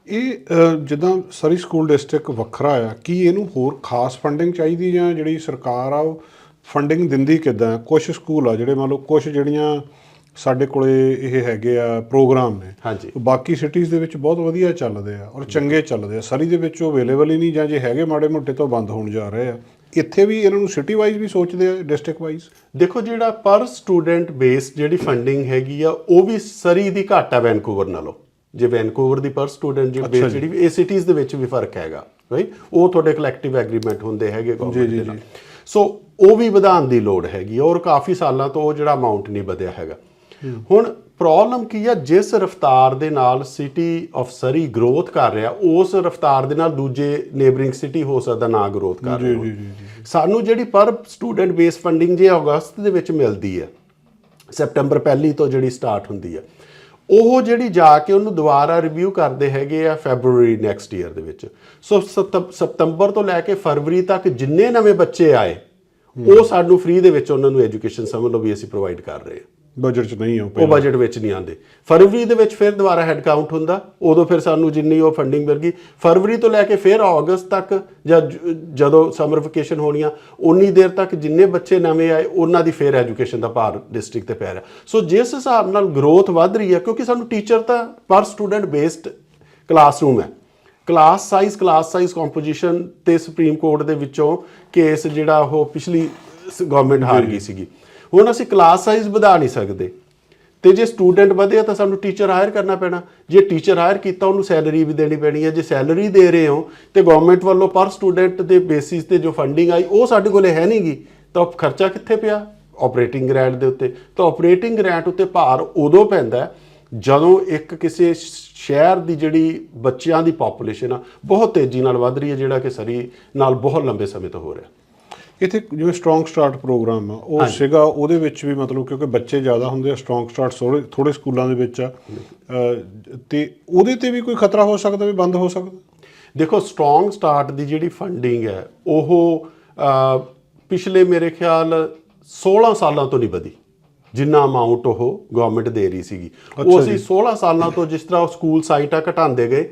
ਇਹ ਜਿੱਦਾਂ ਸਰੀ ਸਕੂਲ ਡਿਸਟ੍ਰਿਕਟ ਵੱਖਰਾ ਆ ਕੀ ਇਹਨੂੰ ਹੋਰ ਖਾਸ ਫੰਡਿੰਗ ਚਾਹੀਦੀ ਜਾਂ ਜਿਹੜੀ ਸਰਕਾਰ ਆ ਉਹ ਫੰਡਿੰਗ ਦਿੰਦੀ ਕਿੱਦਾਂ? ਕੁਝ ਸਕੂਲ ਆ ਜਿਹੜੇ ਮੰਨ ਲਓ ਕੁਝ ਜਿਹੜੀਆਂ ਸਾਡੇ ਕੋਲੇ ਇਹ ਹੈਗੇ ਆ ਪ੍ਰੋਗਰਾਮ ਨੇ। ਹਾਂਜੀ। ਬਾਕੀ ਸਿਟੀਜ਼ ਦੇ ਵਿੱਚ ਬਹੁਤ ਵਧੀਆ ਚੱਲਦੇ ਆ ਔਰ ਚੰਗੇ ਚੱਲਦੇ ਆ। ਸਰੀ ਦੇ ਵਿੱਚ ਉਹ ਅਵੇਲੇਬਲ ਹੀ ਨਹੀਂ ਜਾਂ ਜੇ ਹੈਗੇ ਮਾੜੇ ਮੋਟੇ ਤੋਂ ਬੰਦ ਹੋਣ ਜਾ ਰਹੇ ਆ। ਇੱਥੇ ਵੀ ਇਹਨਾਂ ਨੂੰ ਸਿਟੀ ਵਾਈਜ਼ ਵੀ ਸੋਚਦੇ ਆ ਡਿਸਟ੍ਰਿਕਟ ਵਾਈਜ਼ ਦੇਖੋ ਜਿਹੜਾ ਪਰ ਸਟੂਡੈਂਟ ਬੇਸ ਜਿਹੜੀ ਫੰਡਿੰਗ ਹੈਗੀ ਆ ਉਹ ਵੀ ਸਰੀ ਦੀ ਘੱਟ ਆ ਵੈਨਕੂਵਰ ਨਾਲੋਂ। ਜੇ ਵੈਨਕੂਵਰ ਦੀ ਪਰ ਸਟੂਡੈਂਟ ਜੇ ਅੱਛਾ ਬੇਸ। ਜਿਹੜੀ ਇਹ ਸਿਟੀਜ਼ ਦੇ ਵਿੱਚ ਵੀ ਫ਼ਰਕ ਹੈਗਾ ਰਾਈਟ ਉਹ ਤੁਹਾਡੇ ਕਲੈਕਟਿਵ ਐਗਰੀਮੈਂਟ ਹੁੰਦੇ ਹੈਗੇ ਗਵਰਨਮੈਂਟ ਦੇ ਨਾਲ। ਸੋ ਉਹ ਵੀ ਵਧਾਉਣ ਦੀ ਲੋੜ ਹੈਗੀ ਔਰ ਕਾਫੀ ਸਾਲਾਂ ਤੋਂ ਉਹ ਜਿਹੜਾ ਅਮਾਉਂਟ ਨਹੀਂ ਵਧਿਆ ਹੈਗਾ। ਹੁਣ ਪ੍ਰੋਬਲਮ ਕੀ ਆ? ਜਿਸ ਰਫਤਾਰ ਦੇ ਨਾਲ ਸਿਟੀ ਆਫ ਸਰੀ ਗਰੋਥ ਕਰ ਰਿਹਾ ਉਸ ਰਫਤਾਰ ਦੇ ਨਾਲ ਦੂਜੇ ਨੇਬਰਿੰਗ ਸਿਟੀ ਹੋ ਸਕਦਾ ਨਾ ਗਰੋਥ ਕਰ ਰਹੇ ਜੀ। ਜੀ, ਸਾਨੂੰ ਜਿਹੜੀ ਪਰ ਸਟੂਡੈਂਟ ਬੇਸ ਫੰਡਿੰਗ ਜੇ ਅਗਸਤ ਦੇ ਵਿੱਚ ਮਿਲਦੀ ਹੈ ਸੈਪਟੈਂਬਰ ਪਹਿਲੀ ਤੋਂ ਜਿਹੜੀ ਸਟਾਰਟ ਹੁੰਦੀ ਹੈ ਉਹ ਜਿਹੜੀ ਜਾ ਕੇ ਉਹਨੂੰ ਦੁਬਾਰਾ ਰਿਵਿਊ ਕਰਦੇ ਹੈਗੇ ਆ ਫੈਬਰੂਰੀ ਨੈਕਸਟ ਈਅਰ ਦੇ ਵਿੱਚ। ਸੋ ਸਤੰ- ਸਤੰਬਰ ਤੋਂ ਲੈ ਕੇ ਫਰਵਰੀ ਤੱਕ ਜਿੰਨੇ ਨਵੇਂ ਬੱਚੇ ਆਏ ਉਹ ਸਾਨੂੰ ਫ੍ਰੀ ਦੇ ਵਿੱਚ ਉਹਨਾਂ ਨੂੰ ਐਜੂਕੇਸ਼ਨ ਸਮਝ ਲਓ ਵੀ ਅਸੀਂ ਪ੍ਰੋਵਾਈਡ ਕਰ ਰਹੇ ਹਾਂ ਬਜਟ 'ਚ ਨਹੀਂ ਉਹ ਪਹਿਲਾਂ। ਬਜਟ ਵਿੱਚ ਨਹੀਂ ਆਉਂਦੇ। ਫਰਵਰੀ ਦੇ ਵਿੱਚ ਫਿਰ ਦੁਬਾਰਾ ਹੈਡ ਕਾਊਂਟ ਹੁੰਦਾ। ਉਦੋਂ ਫਿਰ ਸਾਨੂੰ ਜਿੰਨੀ ਉਹ ਫੰਡਿੰਗ ਮਿਲ ਗਈ। ਫਰਵਰੀ ਤੋਂ ਲੈ ਕੇ ਫਿਰ ਅਗਸਤ ਤੱਕ ਜਾਂ ਜ- ਜਦੋਂ ਸਮਰ ਵਕੇਸ਼ਨ ਹੋਣੀਆਂ ਉਨੀ ਦੇਰ ਤੱਕ ਜਿੰਨੇ ਬੱਚੇ ਨਵੇਂ ਆਏ ਉਹਨਾਂ ਦੀ ਫਿਰ ਐਜੂਕੇਸ਼ਨ ਦਾ ਭਾਰ ਡਿਸਟ੍ਰਿਕਟ ਤੇ ਪੈ ਰਿਹਾ। ਸੋ ਜਿਸ ਹਿਸਾਬ ਨਾਲ ਗਰੋਥ ਵੱਧ ਰਹੀ ਹੈ ਕਿਉਂਕਿ ਸਾਨੂੰ ਟੀਚਰ ਤਾਂ ਪਰ ਸਟੂਡੈਂਟ ਬੇਸਡ ਕਲਾਸਰੂਮ ਹੈ। Class size class size composition ਤੇ ਸੁਪਰੀਮ ਕੋਰਟ ਦੇ ਵਿੱਚੋਂ ਕੇਸ ਜਿਹੜਾ ਉਹ ਪਿਛਲੀ ਗਵਰਨਮੈਂਟ ਹਾਰ ਗਈ ਸੀਗੀ। ਹੁਣ ਅਸੀਂ ਕਲਾਸ ਸਾਈਜ਼ ਵਧਾ ਨਹੀਂ ਸਕਦੇ। ਤੇ ਜੇ ਸਟੂਡੈਂਟ ਵਧਿਆ ਤਾਂ ਸਾਨੂੰ ਟੀਚਰ ਹਾਇਰ ਕਰਨਾ ਪੈਣਾ। ਜੇ ਟੀਚਰ ਹਾਇਰ ਕੀਤਾ, ਉਹਨੂੰ ਸੈਲਰੀ ਵੀ ਦੇਣੀ ਪੈਣੀ ਹੈ ਜੇ ਸੈਲਰੀ ਦੇ ਰਹੇ ਹੋ, ਤੇ ਗਵਰਨਮੈਂਟ ਵੱਲੋਂ ਪਰ ਸਟੂਡੈਂਟ ਦੇ ਬੇਸਿਸ ਤੇ ਜੋ ਫੰਡਿੰਗ ਆਈ, ਉਹ ਸਾਡੇ ਕੋਲੇ ਹੈ ਨਹੀਂਗੀ ਤਾਂ ਖਰਚਾ ਕਿੱਥੇ ਪਿਆ? ਆਪਰੇਟਿੰਗ ਗ੍ਰੈਂਟ ਦੇ ਉੱਤੇ। ਤਾਂ ਆਪਰੇਟਿੰਗ ਗ੍ਰੈਂਟ ਉੱਤੇ ਭਾਰ ਉਦੋਂ ਪੈਂਦਾ ਜਦੋਂ ਇੱਕ ਕਿਸੇ ਸ਼ਹਿਰ ਦੀ ਜਿਹੜੀ ਬੱਚਿਆਂ ਦੀ ਪੋਪੂਲੇਸ਼ਨ ਆ, ਬਹੁਤ ਤੇਜ਼ੀ ਨਾਲ ਵੱਧ ਰਹੀ ਹੈ, ਜਿਹੜਾ ਕਿ ਸਰੀ ਨਾਲ ਬਹੁਤ ਲੰਬੇ ਸਮੇਂ ਤੋਂ ਹੋ ਰਿਹਾ। ਇੱਥੇ ਜਿਵੇਂ ਸਟਰੋਂਗ ਸਟਾਰਟ ਪ੍ਰੋਗਰਾਮ ਆ ਉਹ ਸੀਗਾ ਉਹਦੇ ਵਿੱਚ ਵੀ ਮਤਲਬ ਕਿਉਂਕਿ ਬੱਚੇ ਜ਼ਿਆਦਾ ਹੁੰਦੇ ਆ ਸਟਰੋਂਗ ਸਟਾਰਟ ਥੋੜੇ ਥੋੜੇ ਸਕੂਲਾਂ ਦੇ ਵਿੱਚ ਆ। ਤੇ ਉਹਦੇ ਤੇ ਵੀ ਕੋਈ ਖਤਰਾ ਹੋ ਸਕਦਾ ਵੀ ਬੰਦ ਹੋ ਸਕਦਾ? ਦੇਖੋ ਸਟਰੋਂਗ ਸਟਾਰਟ ਦੀ ਜਿਹੜੀ ਫੰਡਿੰਗ ਹੈ ਉਹ ਪਿਛਲੇ ਮੇਰੇ ਖਿਆਲ 16 ਸਾਲਾਂ ਤੋਂ ਨਹੀਂ ਵਧੀ। ਜਿੰਨਾ ਅਮਾਉਂਟ ਉਹ ਗਵਰਨਮੈਂਟ ਦੇ ਰਹੀ ਸੀਗੀ। ਉਹ ਅਸੀਂ 16 ਸਾਲਾਂ ਤੋਂ ਜਿਸ ਤਰ੍ਹਾਂ ਸਕੂਲ ਸਾਈਟਾਂ ਘਟਾਉਂਦੇ ਗਏ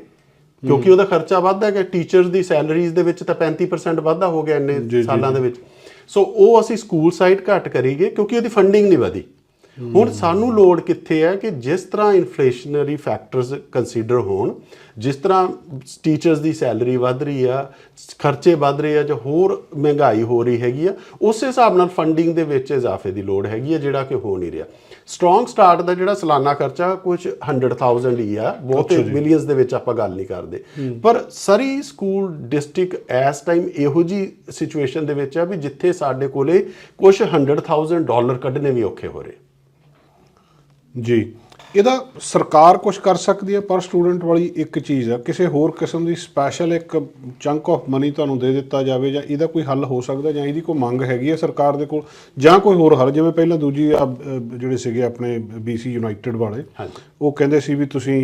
ਕਿਉਂਕਿ ਉਹਦਾ ਖਰਚਾ ਵੱਧਦਾ ਗਿਆ ਟੀਚਰਸ ਦੀ ਸੈਲਰੀਜ਼ ਦੇ ਵਿੱਚ ਤਾਂ 35% ਵਾਧਾ ਹੋ ਗਿਆ ਇੰਨੇ ਸਾਲਾਂ ਦੇ ਵਿੱਚ। ਸੋ ਉਹ ਅਸੀਂ ਸਕੂਲ ਸਾਈਟ ਘੱਟ ਕਰੀਏ ਕਿਉਂਕਿ ਉਹਦੀ ਫੰਡਿੰਗ ਨਹੀਂ ਵਧੀ। ਹੁਣ ਸਾਨੂੰ ਲੋੜ ਕਿੱਥੇ ਹੈ ਕਿ ਜਿਸ ਤਰ੍ਹਾਂ ਇਨਫਲੇਸ਼ਨਰੀ ਫੈਕਟਰਸ ਕੰਸੀਡਰ ਹੋਣ ਜਿਸ ਤਰ੍ਹਾਂ ਟੀਚਰਸ ਦੀ ਸੈਲਰੀ ਵੱਧ ਰਹੀ ਆ ਖਰਚੇ ਵੱਧ ਰਹੇ ਆ ਜਾਂ ਹੋਰ ਮਹਿੰਗਾਈ ਹੋ ਰਹੀ ਹੈਗੀ ਆ ਉਸੇ ਹਿਸਾਬ ਨਾਲ ਫੰਡਿੰਗ ਦੇ ਵਿੱਚ ਇਜ਼ਾਫੇ ਦੀ ਲੋੜ ਹੈਗੀ ਆ ਜਿਹੜਾ ਕਿ ਹੋ ਨਹੀਂ ਰਿਹਾ। ਸਟਰੋਂਗ ਸਟਾਰਟ ਦਾ ਜਿਹੜਾ ਸਾਲਾਨਾ ਖਰਚਾ ਕੁਝ 100000 ਹੀ ਆ ਬਹੁਤੇ ਮਿਲੀਅਨਸ ਦੇ ਵਿੱਚ ਆਪਾਂ ਗੱਲ ਨਹੀਂ ਕਰਦੇ। ਪਰ ਸਰੀ ਸਕੂਲ ਡਿਸਟ੍ਰਿਕਟ ਇਸ ਟਾਈਮ ਇਹੋ ਜੀ ਸਿਚੁਏਸ਼ਨ ਦੇ ਵਿੱਚ ਆ ਵੀ ਜਿੱਥੇ ਸਾਡੇ ਕੋਲੇ ਕੁਝ 100000 ਡਾਲਰ ਕੱਢਣੇ ਵੀ ਔਖੇ ਹੋ ਰਹੇ। ਜੀ। ਇਹਦਾ ਸਰਕਾਰ ਕੁਝ ਕਰ ਸਕਦੀ ਹੈ ਪਰ ਸਟੂਡੈਂਟ ਵਾਲੀ ਇੱਕ ਚੀਜ਼ ਆ ਕਿਸੇ ਹੋਰ ਕਿਸਮ ਦੀ ਸਪੈਸ਼ਲ ਇੱਕ ਚੰਕ ਆਫ ਮਨੀ ਤੁਹਾਨੂੰ ਦੇ ਦਿੱਤਾ ਜਾਵੇ ਜਾਂ ਇਹਦਾ ਕੋਈ ਹੱਲ ਹੋ ਸਕਦਾ ਜਾਂ ਇਹਦੀ ਕੋਈ ਮੰਗ ਹੈਗੀ ਹੈ ਸਰਕਾਰ ਦੇ ਕੋਲ ਜਾਂ ਕੋਈ ਹੋਰ ਹੱਲ ਜਿਵੇਂ ਪਹਿਲਾਂ ਦੂਜੀ ਜਿਹੜੇ ਸੀਗੇ ਆਪਣੇ BC ਯੂਨਾਈਟਿਡ ਵਾਲੇ। ਉਹ ਕਹਿੰਦੇ ਸੀ ਵੀ ਤੁਸੀਂ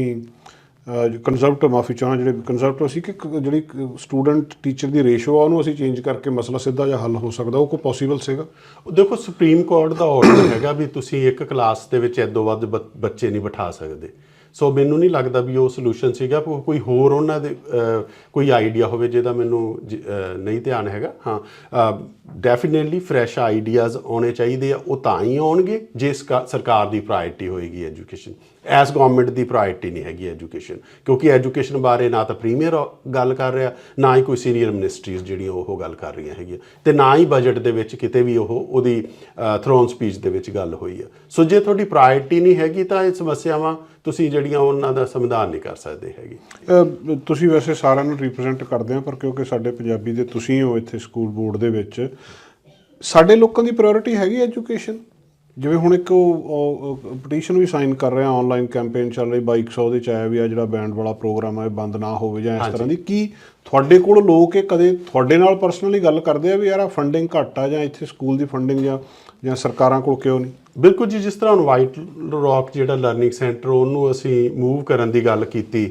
ਕੰਜ਼ਰਵੇਟਿਵ ਮਾਫੀ ਚਾਹਣਾ ਜਿਹੜੇ ਕੰਜ਼ਰਵੇਟਿਵ ਸੀ ਕਿ ਜਿਹੜੀ ਸਟੂਡੈਂਟ ਟੀਚਰ ਦੀ ਰੇਸ਼ੋ ਆ, ਉਹਨੂੰ ਅਸੀਂ ਚੇਂਜ ਕਰਕੇ ਮਸਲਾ ਸਿੱਧਾ ਜਿਹਾ ਹੱਲ ਹੋ ਸਕਦਾ, ਉਹ ਕੋਈ ਪੋਸੀਬਲ ਸੀਗਾ? ਦੇਖੋ ਸੁਪਰੀਮ ਕੋਰਟ ਦਾ ਆਰਡਰ ਹੈਗਾ ਵੀ ਤੁਸੀਂ ਇੱਕ ਕਲਾਸ ਦੇ ਵਿੱਚ ਇਦੋਂ ਵੱਧ ਬ- ਬੱਚੇ ਨਹੀਂ ਬਿਠਾ ਸਕਦੇ। ਸੋ ਮੈਨੂੰ ਨਹੀਂ ਲੱਗਦਾ ਵੀ ਉਹ ਸੋਲੂਸ਼ਨ ਸੀਗਾ ਕੋਈ ਹੋਰ ਉਹਨਾਂ ਦੇ ਕੋਈ ਆਈਡੀਆ ਹੋਵੇ ਜਿਹਦਾ ਮੈਨੂੰ ਜ- ਨਹੀਂ ਧਿਆਨ ਹੈਗਾ। ਹਾਂ ਡੈਫੀਨਿਟਲੀ ਫਰੈਸ਼ ਆਈਡੀਆਜ਼ ਆਉਣੇ ਚਾਹੀਦੇ ਆ, ਉਹ ਤਾਂ ਹੀ ਆਉਣਗੇ ਜੇ ਸਕਾ- ਸਰਕਾਰ ਦੀ ਪ੍ਰਾਇੋਰਟੀ ਹੋਏਗੀ ਐਜੂਕੇਸ਼ਨ ਐਸ ਗਵਰਨਮੈਂਟ ਦੀ ਪ੍ਰਾਇੋਰਟੀ ਨਹੀਂ ਹੈਗੀ ਐਜੂਕੇਸ਼ਨ ਕਿਉਂਕਿ ਐਜੂਕੇਸ਼ਨ ਬਾਰੇ ਨਾ ਤਾਂ ਪ੍ਰੀਮੀਅਰ ਗੱਲ ਕਰ ਰਿਹਾ, ਨਾ ਹੀ ਕੋਈ ਸੀਨੀਅਰ ਮਿਨਿਸਟਰੀਜ਼ ਜਿਹੜੀਆਂ ਉਹ ਗੱਲ ਕਰ ਰਹੀਆਂ ਹੈਗੀਆਂ, ਤੇ ਨਾ ਹੀ ਬਜਟ ਦੇ ਵਿੱਚ ਕਿਤੇ ਵੀ ਉਹ ਉਹਦੀ ਥਰੋਨ ਸਪੀਚ ਦੇ ਵਿੱਚ ਗੱਲ ਹੋਈ ਆ। ਸੋ ਜੇ ਤੁਹਾਡੀ ਪ੍ਰਾਇੋਰਟੀ ਨਹੀਂ ਹੈਗੀ ਤਾਂ ਇਹ ਸਮੱਸਿਆਵਾਂ ਤੁਸੀਂ ਜਿਹੜੀਆਂ ਉਹਨਾਂ ਦਾ ਸਮਾਧਾਨ ਨਹੀਂ ਕਰ ਸਕਦੇ ਹੈਗੇ। ਤੁਸੀਂ ਵੈਸੇ ਸਾਰਿਆਂ ਨੂੰ ਰਿਪਰੈਜ਼ੈਂਟ ਕਰਦੇ ਆ, ਪਰ ਕਿਉਂਕਿ ਸਾਡੇ ਪੰਜਾਬੀ ਦੇ ਤੁਸੀਂ ਹੋ ਇੱਥੇ ਸਕੂਲ ਬੋਰਡ ਦੇ ਵਿੱਚ, ਸਾਡੇ ਲੋਕਾਂ ਦੀ ਪ੍ਰਾਇੋਰਟੀ ਹੈਗੀ ਐਜੂਕੇਸ਼ਨ ਜਿਵੇਂ ਹੁਣ ਇੱਕ ਪਟੀਸ਼ਨ ਵੀ ਸਾਈਨ ਕਰ ਰਹੇ ਆਨਲਾਈਨ ਕੈਂਪੇਨ ਚੱਲ ਰਹੀ 2200 ਦੇ ਚ ਆਇਆ ਵੀ ਆ ਜਿਹੜਾ ਬੈਂਡ ਵਾਲਾ ਪ੍ਰੋਗਰਾਮ ਹੈ ਇਹ ਬੰਦ ਨਾ ਹੋਵੇ ਜਾਂ ਇਸ ਤਰ੍ਹਾਂ ਦੀ। ਕੀ ਤੁਹਾਡੇ ਕੋਲ ਲੋਕ ਇਹ ਕਦੇ ਤੁਹਾਡੇ ਨਾਲ ਪਰਸਨਲੀ ਗੱਲ ਕਰਦੇ ਆ ਵੀ ਯਾਰ ਆ ਫੰਡਿੰਗ ਘੱਟ ਆ ਜਾਂ ਇੱਥੇ ਸਕੂਲ ਦੀ ਫੰਡਿੰਗ ਜਾਂ ਜਾਂ ਸਰਕਾਰਾਂ ਕੋਲ ਕਿਉਂ ਨਹੀਂ? ਬਿਲਕੁਲ ਜੀ ਜਿਸ ਤਰ੍ਹਾਂ ਹੁਣ ਵਾਈਟ ਰੌਕ ਜਿਹੜਾ ਲਰਨਿੰਗ ਸੈਂਟਰ ਉਹਨੂੰ ਅਸੀਂ ਮੂਵ ਕਰਨ ਦੀ ਗੱਲ ਕੀਤੀ।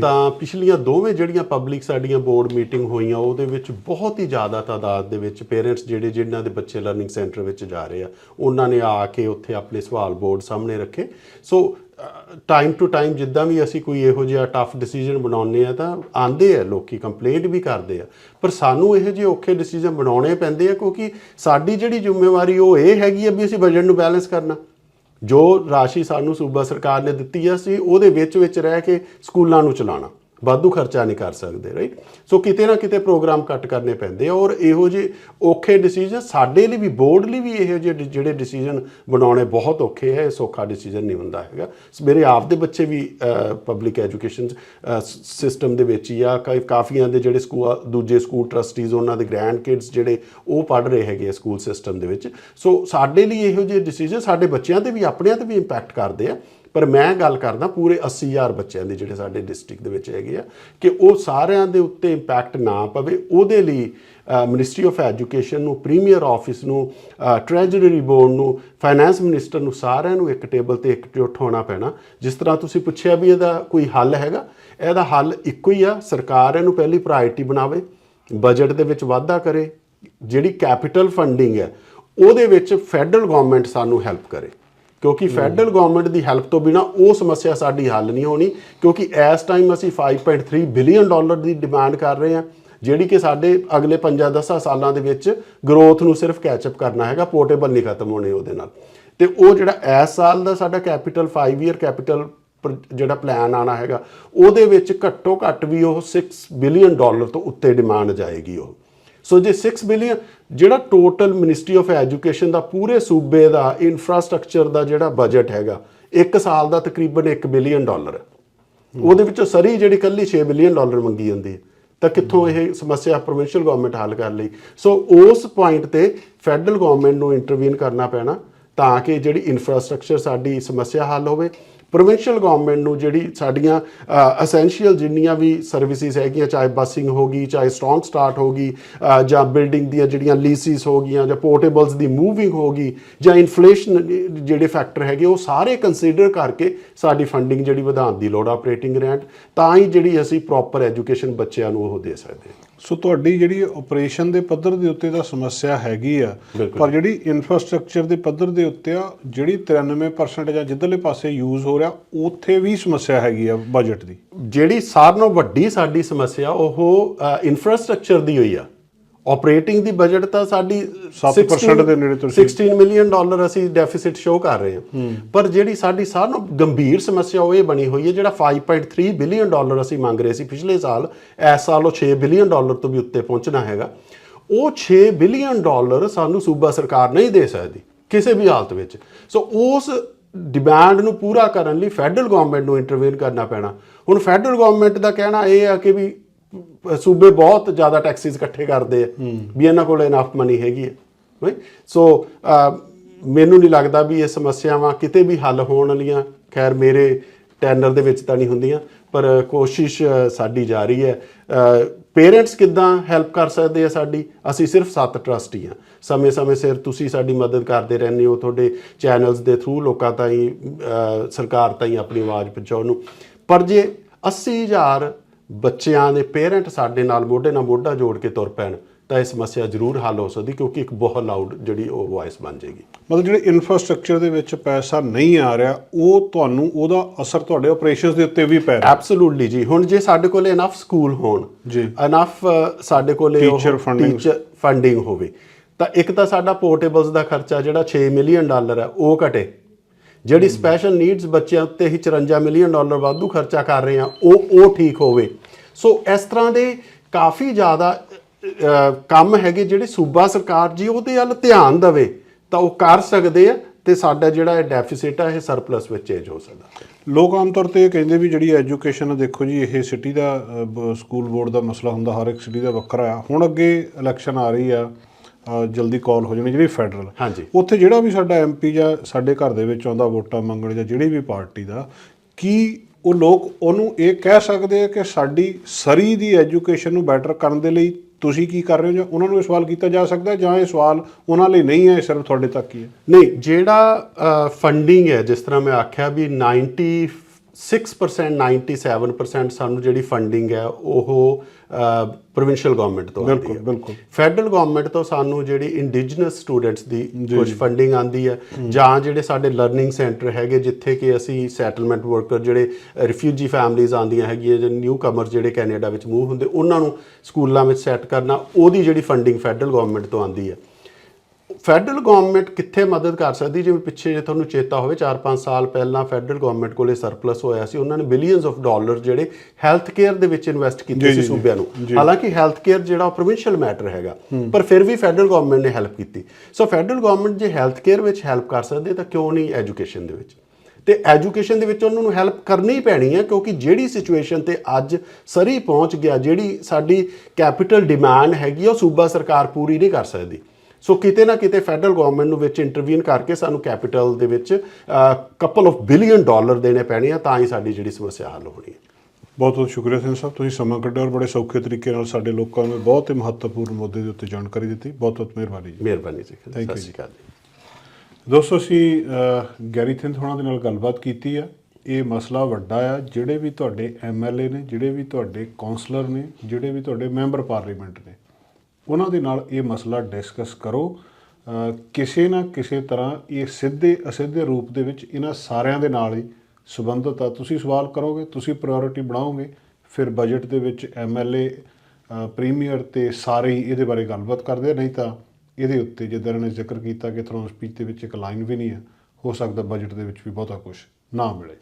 ਤਾਂ ਪਿਛਲੀਆਂ ਦੋਵੇਂ ਜਿਹੜੀਆਂ ਪਬਲਿਕ ਸਾਡੀਆਂ ਬੋਰਡ ਮੀਟਿੰਗ ਹੋਈਆਂ, ਉਹਦੇ ਵਿੱਚ ਬਹੁਤ ਹੀ ਜ਼ਿਆਦਾ ਤਾਦਾਦ ਦੇ ਵਿੱਚ ਪੇਰੈਂਟਸ ਜਿਹੜੇ, ਜਿਨ੍ਹਾਂ ਦੇ ਬੱਚੇ ਲਰਨਿੰਗ ਸੈਂਟਰ ਵਿੱਚ ਜਾ ਰਹੇ ਆ, ਉਹਨਾਂ ਨੇ ਆ ਕੇ ਉੱਥੇ ਆਪਣੇ ਸਵਾਲ ਬੋਰਡ ਸਾਹਮਣੇ ਰੱਖੇ। ਸੋ ਟਾਈਮ ਟੂ ਟਾਈਮ ਜਿੱਦਾਂ ਵੀ ਅਸੀਂ ਕੋਈ ਇਹੋ ਜਿਹਾ ਟਫ ਡਿਸੀਜਨ ਬਣਾਉਂਦੇ ਆ, ਤਾਂ ਆਂਦੇ ਆ ਲੋਕੀ ਕੰਪਲੇਂਟ ਵੀ ਕਰਦੇ ਆ। ਪਰ ਸਾਨੂੰ ਇਹੋ ਜਿਹੇ ਔਖੇ ਡਿਸੀਜਨ ਬਣਾਉਣੇ ਪੈਂਦੇ ਆ, ਕਿਉਂਕਿ ਸਾਡੀ ਜਿਹੜੀ ਜ਼ਿੰਮੇਵਾਰੀ ਉਹ ਇਹ ਹੈਗੀ ਆ ਵੀ ਅਸੀਂ ਬਜਟ ਨੂੰ ਬੈਲੈਂਸ ਕਰਨਾ। ਜੋ ਰਾਸ਼ੀ ਸਾਨੂੰ ਸੂਬਾ ਸਰਕਾਰ ਨੇ ਦਿੱਤੀ ਆ ਸੀ ਉਹਦੇ ਵਿੱਚ ਵਿੱਚ ਰਹਿ ਕੇ ਸਕੂਲਾਂ ਨੂੰ ਚਲਾਉਣਾ। ਵਾਧੂ ਖਰਚਾ ਨਹੀਂ ਕਰ ਸਕਦੇ ਰਾਈਟ ਸੋ ਕਿਤੇ ਨਾ ਕਿਤੇ ਪ੍ਰੋਗਰਾਮ ਕੱਟ ਕਰਨੇ ਪੈਂਦੇ ਆ ਔਰ ਇਹੋ ਜਿਹੇ ਔਖੇ ਡਿਸੀਜਨ ਸਾਡੇ ਲਈ ਵੀ ਬੋਰਡ ਲਈ ਵੀ ਇਹੋ ਜਿਹੇ ਡਿ- ਜਿਹੜੇ ਡਿਸੀਜਨ ਬਣਾਉਣੇ ਬਹੁਤ ਔਖੇ ਹੈ ਸੌਖਾ ਡਿਸੀਜਨ ਨਹੀਂ ਹੁੰਦਾ ਹੈਗਾ। ਮੇਰੇ ਆਪ ਦੇ ਬੱਚੇ ਵੀ ਪਬਲਿਕ ਐਜੂਕੇਸ਼ਨ ਸਿਸਟਮ ਦੇ ਵਿੱਚ ਹੀ ਆ ਕਾਫੀਆਂ ਦੇ ਜਿਹੜੇ ਸਕੂਲ ਦੂਜੇ ਸਕੂਲ ਟਰਸਟੀਜ਼ ਉਹਨਾਂ ਦੇ ਗ੍ਰੈਂਡ ਕਿਡਸ ਜਿਹੜੇ ਉਹ ਪੜ੍ਹ ਰਹੇ ਹੈਗੇ ਆ ਸਕੂਲ ਸਿਸਟਮ ਦੇ ਵਿੱਚ। ਸੋ ਸਾਡੇ ਲਈ ਇਹੋ ਜਿਹੇ ਡਿਸੀਜਨ ਸਾਡੇ ਬੱਚਿਆਂ ਤੇ ਵੀ, ਆਪਣਿਆਂ ਤੇ ਵੀ ਇੰਪੈਕਟ ਕਰਦੇ ਆ। ਪਰ ਮੈਂ ਗੱਲ ਕਰਦਾ ਪੂਰੇ 80000 ਬੱਚਿਆਂ ਦੀ ਜਿਹੜੇ ਸਾਡੇ ਡਿਸਟ੍ਰਿਕਟ ਦੇ ਵਿੱਚ ਹੈਗੇ ਆ ਕਿ ਉਹ ਸਾਰਿਆਂ ਦੇ ਉੱਤੇ ਇੰਪੈਕਟ ਨਾ ਪਵੇ, ਉਹਦੇ ਲਈ ਮਿਨਿਸਟਰੀ ਆਫ ਐਜੂਕੇਸ਼ਨ ਨੂੰ ਪ੍ਰੀਮੀਅਰ ਆਫਿਸ ਨੂੰ ਟ੍ਰੈਜਰੀ ਬੋਰਡ ਨੂੰ ਫਾਈਨੈਂਸ ਮਿਨਿਸਟਰ ਨੂੰ ਸਾਰਿਆਂ ਨੂੰ ਇੱਕ ਟੇਬਲ ਤੇ ਇਕਜੁੱਟ ਹੋਣਾ ਪੈਣਾ। ਜਿਸ ਤਰ੍ਹਾਂ ਤੁਸੀਂ ਪੁੱਛਿਆ ਵੀ ਇਹਦਾ ਕੋਈ ਹੱਲ ਹੈਗਾ, ਇਹਦਾ ਹੱਲ ਇੱਕੋ ਹੀ ਆ, ਸਰਕਾਰ ਇਹਨੂੰ ਪਹਿਲੀ ਪ੍ਰਾਇੋਰਟੀ ਬਣਾਵੇ ਬਜਟ ਦੇ ਵਿੱਚ ਵਾਧਾ ਕਰੇ, ਜਿਹੜੀ ਕੈਪੀਟਲ ਫੰਡਿੰਗ ਹੈ, ਉਹਦੇ ਵਿੱਚ ਫੈਡਰਲ ਗਵਰਨਮੈਂਟ ਸਾਨੂੰ ਹੈਲਪ ਕਰੇ। ਕਿਉਂਕਿ ਫੈਡਰਲ ਗਵਰਨਮੈਂਟ ਦੀ ਹੈਲਪ ਤੋਂ ਬਿਨਾ ਉਹ ਸਮੱਸਿਆ ਸਾਡੀ ਹੱਲ ਨਹੀਂ ਹੋਣੀ ਕਿਉਂਕਿ ਇਸ ਟਾਈਮ ਅਸੀਂ 5.3 ਬਿਲੀਅਨ ਡਾਲਰ ਦੀ ਡਿਮਾਂਡ ਕਰ ਰਹੇ ਹਾਂ ਜਿਹੜੀ ਕਿ ਸਾਡੇ ਅਗਲੇ 5-10 ਸਾਲਾਂ ਦੇ ਵਿੱਚ ਗਰੋਥ ਨੂੰ ਸਿਰਫ ਕੈਚਅਪ ਕਰਨਾ ਹੈਗਾ ਪੋਰਟੇਬਲ ਨਹੀਂ ਖਤਮ ਹੋਣੇ ਉਹਦੇ ਨਾਲ। ਤੇ ਉਹ ਜਿਹੜਾ ਇਸ ਸਾਲ ਦਾ ਸਾਡਾ ਕੈਪੀਟਲ 5 ਈਅਰ ਕੈਪੀਟਲ ਜਿਹੜਾ ਪਲਾਨ ਆਣਾ ਹੈਗਾ ਉਹਦੇ ਵਿੱਚ ਘੱਟੋ ਘੱਟ ਵੀ ਉਹ 6 ਬਿਲੀਅਨ ਡਾਲਰ ਤੋਂ ਉੱਤੇ ਡਿਮਾਂਡ ਜਾਏਗੀ ਉਹ। ਸੋ ਜੇ 6 ਬਿਲੀਅਨ ਜਿਹੜਾ ਟੋਟਲ ਮਿਨਿਸਟਰੀ ਆਫ ਐਜੂਕੇਸ਼ਨ ਦਾ ਪੂਰੇ ਸੂਬੇ ਦਾ ਇਨਫਰਾਸਟ੍ਰਕਚਰ ਦਾ ਜਿਹੜਾ ਬਜਟ ਹੈਗਾ, ਇੱਕ ਸਾਲ ਦਾ ਤਕਰੀਬਨ 1 ਬਿਲੀਅਨ ਡਾਲਰ ਉਹਦੇ ਵਿੱਚੋਂ ਸਰੀ ਜਿਹੜੀ ਕੱਲੀ 6 ਬਿਲੀਅਨ ਡਾਲਰ ਮੰਗੀ ਜਾਂਦੀ ਹੈ। ਤਾਂ ਕਿੱਥੋਂ ਇਹ ਸਮੱਸਿਆ ਪ੍ਰੋਵਿੰਸ਼ੀਅਲ ਗਵਰਨਮੈਂਟ ਹੱਲ ਕਰ ਲਈ? ਸੋ ਉਸ ਪੁਆਇੰਟ ਤੇ ਫੈਡਰਲ ਗਵਰਨਮੈਂਟ ਨੂੰ ਇੰਟਰਵੀਨ ਕਰਨਾ ਪੈਣਾ ਤਾਂ ਕਿ ਜਿਹੜੀ ਇਨਫਰਾਸਟ੍ਰਕਚਰ ਸਾਡੀ ਸਮੱਸਿਆ ਹੱਲ ਹੋਵੇ। ਪ੍ਰੋਵਿੰਸ਼ੀਅਲ ਗਵਰਨਮੈਂਟ ਨੂੰ ਜਿਹੜੀ ਸਾਡੀਆਂ ਅਸੈਂਸ਼ੀਅਲ ਜਿੰਨੀਆਂ ਵੀ ਸਰਵਿਸਿਜ਼ ਹੈਗੀਆਂ ਚਾਹੇ ਬੱਸਿੰਗ ਹੋਗੀ ਚਾਹੇ ਸਟਰੋਂਗ ਸਟਾਰਟ ਹੋਗੀ ਅ, ਜਾਂ ਬਿਲਡਿੰਗ ਦੀਆਂ ਜਿਹੜੀਆਂ ਲੀਸਿਸ ਹੋ ਗਈਆਂ ਜਾਂ ਪੋਰਟੇਬਲਸ ਦੀ ਮੂਵਿੰਗ ਹੋਗੀ ਜਾਂ ਇਨਫਲੇਸ਼ਨ ਜਿਹੜੇ ਫੈਕਟਰ ਹੈਗੇ ਉਹ ਸਾਰੇ ਕੰਸੀਡਰ ਕਰਕੇ ਸਾਡੀ ਫੰਡਿੰਗ ਜਿਹੜੀ ਵਧਾਉਣ ਦੀ ਲੋੜ ਆਪਰੇਟਿੰਗ ਰੈਂਟ ਤਾਂ ਹੀ ਜਿਹੜੀ ਅਸੀਂ ਪ੍ਰੋਪਰ ਐਜੂਕੇਸ਼ਨ ਬੱਚਿਆਂ ਨੂੰ ਉਹ ਦੇ ਸਕਦੇ ਹਾਂ। ਸੋ ਤੁਹਾਡੀ ਜਿਹੜੀ ਆਪਰੇਸ਼ਨ ਦੇ ਪੱਧਰ ਦੇ ਉੱਤੇ ਤਾਂ ਸਮੱਸਿਆ ਹੈਗੀ ਆ। ਪਰ ਜਿਹੜੀ ਇਨਫਰਾਸਟ੍ਰਕਚਰ ਦੇ ਪੱਧਰ ਦੇ ਉੱਤੇ ਆ ਜਿਹੜੀ 93% ਜਾਂ ਜਿੱਧਰਲੇ ਪਾਸੇ ਯੂਜ਼ ਹੋ ਰਿਹਾ ਉੱਥੇ ਵੀ ਸਮੱਸਿਆ ਹੈਗੀ ਆ ਬਜਟ ਦੀ ਜਿਹੜੀ ਸਾਰਿਆਂ ਨਾਲੋਂ ਵੱਡੀ ਸਾਡੀ ਸਮੱਸਿਆ ਉਹ ਇਨਫਰਾਸਟ੍ਰਕਚਰ ਦੀ ਹੋਈ ਆ ਆਪਰੇਟਿੰਗ ਦੀ ਬਜਟ ਤਾਂ ਸਾਡੀ ਸੱਤ 16 percent ਦੇ ਨੇੜੇ ਤੁਸੀਂ- 16 ਮਿਲੀਅਨ ਡਾਲਰ ਅਸੀਂ ਡੈਫਿਸਿਟ ਸ਼ੋ ਕਰ ਰਹੇ ਹਾਂ। ਪਰ ਜਿਹੜੀ ਸਾਡੀ ਸਾਰਿਆਂ ਨਾਲੋਂ ਗੰਭੀਰ ਸਮੱਸਿਆ ਉਹ ਇਹ ਬਣੀ ਹੋਈ ਹੈ ਜਿਹੜਾ 5.3 ਬਿਲੀਅਨ ਡਾਲਰ ਅਸੀਂ ਮੰਗ ਰਹੇ ਸੀ ਪਿਛਲੇ ਸਾਲ ਇਸ ਸਾਲ ਉਹ 6 ਬਿਲੀਅਨ ਡਾਲਰ ਤੋਂ ਵੀ ਉੱਤੇ ਪਹੁੰਚਣਾ ਹੈਗਾ। ਉਹ 6 ਬਿਲੀਅਨ ਡਾਲਰ ਸਾਨੂੰ ਸੂਬਾ ਸਰਕਾਰ ਨਹੀਂ ਦੇ ਸਕਦੀ ਕਿਸੇ ਵੀ ਹਾਲਤ ਵਿੱਚ। ਸੋ ਉਸ ਡਿਮਾਂਡ ਨੂੰ ਪੂਰਾ ਕਰਨ ਲਈ ਫੈਡਰਲ ਗਵਰਨਮੈਂਟ ਨੂੰ ਇੰਟਰਵੀਨ ਕਰਨਾ ਪੈਣਾ। ਹੁਣ ਫੈਡਰਲ ਗਵਰਨਮੈਂਟ ਦਾ ਕਹਿਣਾ ਇਹ ਆ ਕਿ ਵੀ ਸੂਬੇ ਬਹੁਤ ਜ਼ਿਆਦਾ ਟੈਕਸਿਸ ਇਕੱਠੇ ਕਰਦੇ ਆ ਵੀ ਇਹਨਾਂ ਕੋਲ ਇਨਫ ਮਨੀ ਹੈਗੀ ਹੈ ਰਾਈਟ ਸੋ ਮੈਨੂੰ ਨਹੀਂ ਲੱਗਦਾ ਵੀ ਇਹ ਸਮੱਸਿਆਵਾਂ ਕਿਤੇ ਵੀ ਹੱਲ ਹੋਣ ਵਾਲੀਆਂ ਖੈਰ ਮੇਰੇ ਟੈਨਰ ਦੇ ਵਿੱਚ ਤਾਂ ਨਹੀਂ ਹੁੰਦੀਆਂ ਪਰ ਕੋਸ਼ਿਸ਼ ਸਾਡੀ ਜਾਰੀ ਹੈ। ਪੇਰੈਂਟਸ ਕਿੱਦਾਂ ਹੈਲਪ ਕਰ ਸਕਦੇ ਆ ਸਾਡੀ? ਅਸੀਂ ਸਿਰਫ ਸੱਤ ਟਰਸਟੀ ਆ। ਸਮੇਂ-ਸਮੇਂ ਸਿਰ ਤੁਸੀਂ ਸਾਡੀ ਮਦਦ ਕਰਦੇ ਰਹਿੰਦੇ ਹੋ ਤੁਹਾਡੇ ਚੈਨਲਸ ਦੇ ਥਰੂ ਲੋਕਾਂ ਤਾਈਂ ਸਰਕਾਰ ਤਾਈਂ ਆਪਣੀ ਆਵਾਜ਼ ਪਹੁੰਚਾਉਣ ਨੂੰ। ਪਰ ਜੇ 80000 ਬੱਚਿਆਂ ਦੇ ਪੇਰੈਂਟ ਸਾਡੇ ਨਾਲ ਮੋਢੇ ਨਾਲ ਮੋਢਾ ਜੋੜ ਕੇ ਤੁਰ ਪੈਣ ਤਾਂ ਇਹ ਸਮੱਸਿਆ ਜ਼ਰੂਰ ਹੱਲ ਹੋ ਸਕਦੀ ਕਿਉਂਕਿ ਇੱਕ ਬਹੁਤ ਲਾਊਡ ਜਿਹੜੀ ਉਹ ਵੌਇਸ ਬਣ ਜਾਏਗੀ। ਮਤਲਬ ਜਿਹੜੇ ਇਨਫਰਾਸਟ੍ਰਕਚਰ ਦੇ ਵਿੱਚ ਪੈਸਾ ਨਹੀਂ ਆ ਰਿਹਾ ਉਹ ਤੁਹਾਨੂੰ ਉਹਦਾ ਅਸਰ ਤੁਹਾਡੇ ਆਪਰੇਸ਼ਨਸ ਦੇ ਉੱਤੇ ਵੀ ਪੈ ਰਿਹਾ। ਐਬਸੋਲੂਟਲੀ ਜੀ। ਹੁਣ ਜੇ ਸਾਡੇ ਕੋਲ ਇਨਫ ਸਕੂਲ ਹੋਣ ਜੀ। ਇਨਫ ਸਾਡੇ ਕੋਲ funding। ਟੀਚਰ ਫੰਡਿੰਗ ਹੋਵੇ ਤਾਂ ਇੱਕ ਤਾਂ ਸਾਡਾ ਪੋਰਟੇਬਲਸ ਦਾ ਖਰਚਾ ਜਿਹੜਾ 6 ਮਿਲੀਅਨ ਡਾਲਰ ਹੈ ਉਹ ਘਟੇ। ਜਿਹੜੀ ਸਪੈਸ਼ਲ ਨੀਡਸ ਬੱਚਿਆਂ ਉੱਤੇ ਹੀ 54 ਮਿਲੀਅਨ ਡਾਲਰ ਵਾਧੂ ਖਰਚਾ ਕਰ ਰਹੇ ਆ ਉਹ ਉਹ ਠੀਕ ਹੋਵੇ। ਸੋ ਇਸ ਤਰ੍ਹਾਂ ਦੇ ਕਾਫੀ ਜ਼ਿਆਦਾ ਕੰਮ ਹੈਗੇ ਜਿਹੜੇ ਸੂਬਾ ਸਰਕਾਰ ਜੀ ਉਹਦੇ ਵੱਲ ਧਿਆਨ ਦੇਵੇ ਤਾਂ ਉਹ ਕਰ ਸਕਦੇ ਆ ਤੇ ਸਾਡਾ ਜਿਹੜਾ ਇਹ ਡੈਫਿਸਿਟ ਆ ਇਹ ਸਰਪਲਸ ਵਿੱਚ ਚੇਂਜ ਹੋ ਸਕਦਾ। ਲੋਕ ਆਮ ਤੌਰ ਤੇ ਇਹ ਕਹਿੰਦੇ ਵੀ ਜਿਹੜੀ ਐਜੂਕੇਸ਼ਨ ਦੇਖੋ ਜੀ ਇਹ ਸਿਟੀ ਦਾ ਸਕੂਲ ਬੋਰਡ ਦਾ ਮਸਲਾ ਹੁੰਦਾ ਹਰ ਇੱਕ ਸਿਟੀ ਦਾ ਵੱਖਰਾ ਆ। ਹੁਣ ਅੱਗੇ ਇਲੈਕਸ਼ਨ ਆ ਰਹੀ ਆ ਜਲਦੀ ਕਾਲ ਹੋ ਜਾਣੀ ਜਿਹੜੀ ਫੈਡਰਲ ਹਾਂਜੀ। ਉੱਥੇ ਜਿਹੜਾ ਵੀ ਸਾਡਾ ਐਮਪੀ ਜਾਂ ਸਾਡੇ ਘਰ ਦੇ ਵਿੱਚ ਆਉਂਦਾ ਵੋਟਾਂ ਮੰਗਣ ਜਾਂ ਜਿਹੜੀ ਵੀ ਪਾਰਟੀ ਦਾ ਕੀ ਉਹ ਲੋਕ ਉਹਨੂੰ ਇਹ ਕਹਿ ਸਕਦੇ ਆ ਕਿ ਸਾਡੀ ਸਰੀ ਦੀ ਐਜੂਕੇਸ਼ਨ ਨੂੰ ਬੈਟਰ ਕਰਨ ਦੇ ਲਈ ਤੁਸੀਂ ਕੀ ਕਰ ਰਹੇ ਹੋ ਜਾਂ ਉਹਨਾਂ ਨੂੰ ਇਹ ਸਵਾਲ ਕੀਤਾ ਜਾ ਸਕਦਾ ਜਾਂ ਇਹ ਸਵਾਲ ਉਹਨਾਂ ਲਈ ਨਹੀਂ ਹੈ, ਇਹ ਸਿਰਫ ਤੁਹਾਡੇ ਤੱਕ ਹੀ ਹੈ। ਨਹੀਂ, ਜਿਹੜਾ ਫੰਡਿੰਗ ਹੈ, ਜਿਸ ਤਰ੍ਹਾਂ ਮੈਂ ਆਖਿਆ ਵੀ 96% 97% ਸਾਨੂੰ ਜਿਹੜੀ ਫੰਡਿੰਗ ਹੈ ਉਹ ਪ੍ਰੋਵਿੰਸ਼ੀਅਲ ਗਵਰਨਮੈਂਟ ਤੋਂ ਆਉਂਦੀ ਬਿਲਕੁਲ, ਹੈ। ਬਿਲਕੁਲ। ਫੈਡਰਲ ਗਵਰਨਮੈਂਟ ਤੋਂ ਸਾਨੂੰ ਜਿਹੜੀ ਇੰਡੀਜਨਸ ਸਟੂਡੈਂਟਸ ਦੀ ਕੁਝ ਫੰਡਿੰਗ ਆਂਦੀ ਹੈ ਜਾਂ ਜਿਹੜੇ ਸਾਡੇ ਲਰਨਿੰਗ ਸੈਂਟਰ ਹੈਗੇ ਜਿੱਥੇ ਕਿ ਅਸੀਂ ਸੈਟਲਮੈਂਟ ਵਰਕਰ ਜਿਹੜੇ ਰਿਫਿਊਜੀ ਫੈਮਲੀਆਂ ਆਂਦੀਆਂ ਹੈਗੀਆਂ ਜਾਂ ਨਿਊ ਕਮਰਸ ਜਿਹੜੇ ਕੈਨੇਡਾ ਵਿੱਚ ਮੂਵ ਹੁੰਦੇ ਉਹਨਾਂ ਨੂੰ ਸਕੂਲਾਂ ਵਿੱਚ ਸੈੱਟ ਕਰਨਾ ਉਹਦੀ ਜਿਹੜੀ ਫੰਡਿੰਗ ਫੈਡਰਲ ਗਵਰਨਮੈਂਟ ਤੋਂ ਆਂਦੀ ਹੈ। ਫੈਡਰਲ ਗਵਰਨਮੈਂਟ ਕਿੱਥੇ ਮਦਦ ਕਰ ਸਕਦੀ? ਜਿਵੇਂ ਪਿੱਛੇ ਜੇ ਤੁਹਾਨੂੰ ਚੇਤਾ ਹੋਵੇ 4-5 ਸਾਲ ਪਹਿਲਾਂ ਫੈਡਰਲ ਗਵਰਨਮੈਂਟ ਕੋਲੇ ਸਰਪਲਸ ਹੋਇਆ ਸੀ। ਉਹਨਾਂ ਨੇ ਬਿਲੀਅਨਸ ਆਫ ਡਾਲਰ ਜਿਹੜੇ ਹੈਲਥ ਕੇਅਰ ਦੇ ਵਿੱਚ ਇਨਵੈਸਟ ਕੀਤੇ ਸੀ ਸੂਬਿਆਂ ਨੂੰ। ਹਾਲਾਂਕਿ ਹੈਲਥ ਕੇਅਰ ਜਿਹੜਾ ਪ੍ਰੋਵਿੰਸ਼ੀਅਲ ਮੈਟਰ ਹੈਗਾ ਪਰ ਫਿਰ ਵੀ ਫੈਡਰਲ ਗਵਰਨਮੈਂਟ ਨੇ ਹੈਲਪ ਕੀਤੀ। ਸੋ ਫੈਡਰਲ ਗਵਰਨਮੈਂਟ ਜੇ ਹੈਲਥ ਕੇਅਰ ਵਿੱਚ ਹੈਲਪ ਕਰ ਸਕਦੇ ਤਾਂ ਕਿਉਂ ਨਹੀਂ ਐਜੂਕੇਸ਼ਨ ਦੇ ਵਿੱਚ? ਤੇ ਐਜੂਕੇਸ਼ਨ ਦੇ ਵਿੱਚ ਉਹਨਾਂ ਨੂੰ ਹੈਲਪ ਕਰਨੀ ਹੀ ਪੈਣੀ ਹੈ ਕਿਉਂਕਿ ਜਿਹੜੀ ਸਿਚੁਏਸ਼ਨ ਤੇ ਅੱਜ ਸਰੀ ਪਹੁੰਚ ਗਿਆ ਜਿਹੜੀ ਸਾਡੀ ਕੈਪੀਟਲ ਡਿਮਾਂਡ ਹੈਗੀ ਉਹ ਸੂਬਾ ਸਰਕਾਰ ਪੂਰੀ ਨਹੀਂ ਕਰ ਸਕਦੀ। ਸੋ ਕਿਤੇ ਨਾ ਕਿਤੇ ਫੈਡਰਲ ਗਵਰਨਮੈਂਟ ਨੂੰ ਵਿੱਚ ਇੰਟਰਵੀਨ ਕਰਕੇ ਸਾਨੂੰ ਕੈਪੀਟਲ ਦੇ ਵਿੱਚ ਕਪਲ ਆਫ ਬਿਲੀਅਨ ਡਾਲਰ ਦੇਣੇ ਪੈਣੇ ਆ ਤਾਂ ਹੀ ਸਾਡੀ ਜਿਹੜੀ ਸਮੱਸਿਆ ਹੱਲ ਹੋਣੀ ਹੈ। ਬਹੁਤ ਬਹੁਤ ਸ਼ੁਕਰੀਆ ਸਿੰਘ ਸਾਹਿਬ ਤੁਸੀਂ ਸਮਾਂ ਕੱਢਿਆ ਔਰ ਬੜੇ ਸੌਖੇ ਤਰੀਕੇ ਨਾਲ ਸਾਡੇ ਲੋਕਾਂ ਨੂੰ ਬਹੁਤ ਹੀ ਮਹੱਤਵਪੂਰਨ ਮੁੱਦੇ ਦੇ ਉੱਤੇ ਜਾਣਕਾਰੀ ਦਿੱਤੀ। ਬਹੁਤ ਬਹੁਤ ਮਿਹਰਬਾਨੀ ਜੀ। ਮਿਹਰਬਾਨੀ ਜੀ। ਸਤਿ ਸ਼੍ਰੀ ਅਕਾਲ ਜੀ। ਦੋਸਤੋ ਅਸੀਂ ਗੈਰੀ ਥਿੰਦ ਹੋਣਾ ਦੇ ਨਾਲ ਗੱਲਬਾਤ ਕੀਤੀ ਆ। ਇਹ ਮਸਲਾ ਵੱਡਾ ਆ ਜਿਹੜੇ ਵੀ ਤੁਹਾਡੇ ਐਮਐਲਏ ਨੇ ਜਿਹੜੇ ਵੀ ਤੁਹਾਡੇ ਕਾਉਂਸਲਰ ਨੇ ਜਿਹੜੇ ਵੀ ਤੁਹਾਡੇ ਮੈਂਬਰ ਪਾਰਲੀਮੈਂਟ ਨੇ ਉਹਨਾਂ ਦੇ ਨਾਲ ਇਹ ਮਸਲਾ ਡਿਸਕਸ ਕਰੋ। ਕਿਸੇ ਨਾ ਕਿਸੇ ਤਰ੍ਹਾਂ ਇਹ ਸਿੱਧੇ ਅਸਿੱਧੇ ਰੂਪ ਦੇ ਵਿੱਚ ਇਹਨਾਂ ਸਾਰਿਆਂ ਦੇ ਨਾਲ ਹੀ ਸੰਬੰਧਿਤ ਆ। ਤੁਸੀਂ ਸਵਾਲ ਕਰੋਗੇ, ਤੁਸੀਂ ਪ੍ਰਾਇੋਰਟੀ ਬਣਾਓਗੇ, ਫਿਰ ਬਜਟ ਦੇ ਵਿੱਚ ਐਮਐਲਏ ਪ੍ਰੀਮੀਅਰ ਤੇ ਸਾਰੇ ਹੀ ਇਹਦੇ ਬਾਰੇ ਗੱਲਬਾਤ ਕਰਦੇ ਨਹੀਂ ਤਾਂ ਇਹਦੇ ਉੱਤੇ ਜਿੱਦਾਂ ਇਹਨਾਂ ਨੇ ਜ਼ਿਕਰ ਕੀਤਾ ਕਿ ਥਰੋਨ ਸਪੀਚ ਦੇ ਵਿੱਚ ਇੱਕ ਲਾਈਨ ਵੀ ਨਹੀਂ ਹੈ ਹੋ ਸਕਦਾ ਬਜਟ ਦੇ ਵਿੱਚ ਵੀ ਬਹੁਤਾ ਕੁਝ ਨਾ ਮਿਲੇ।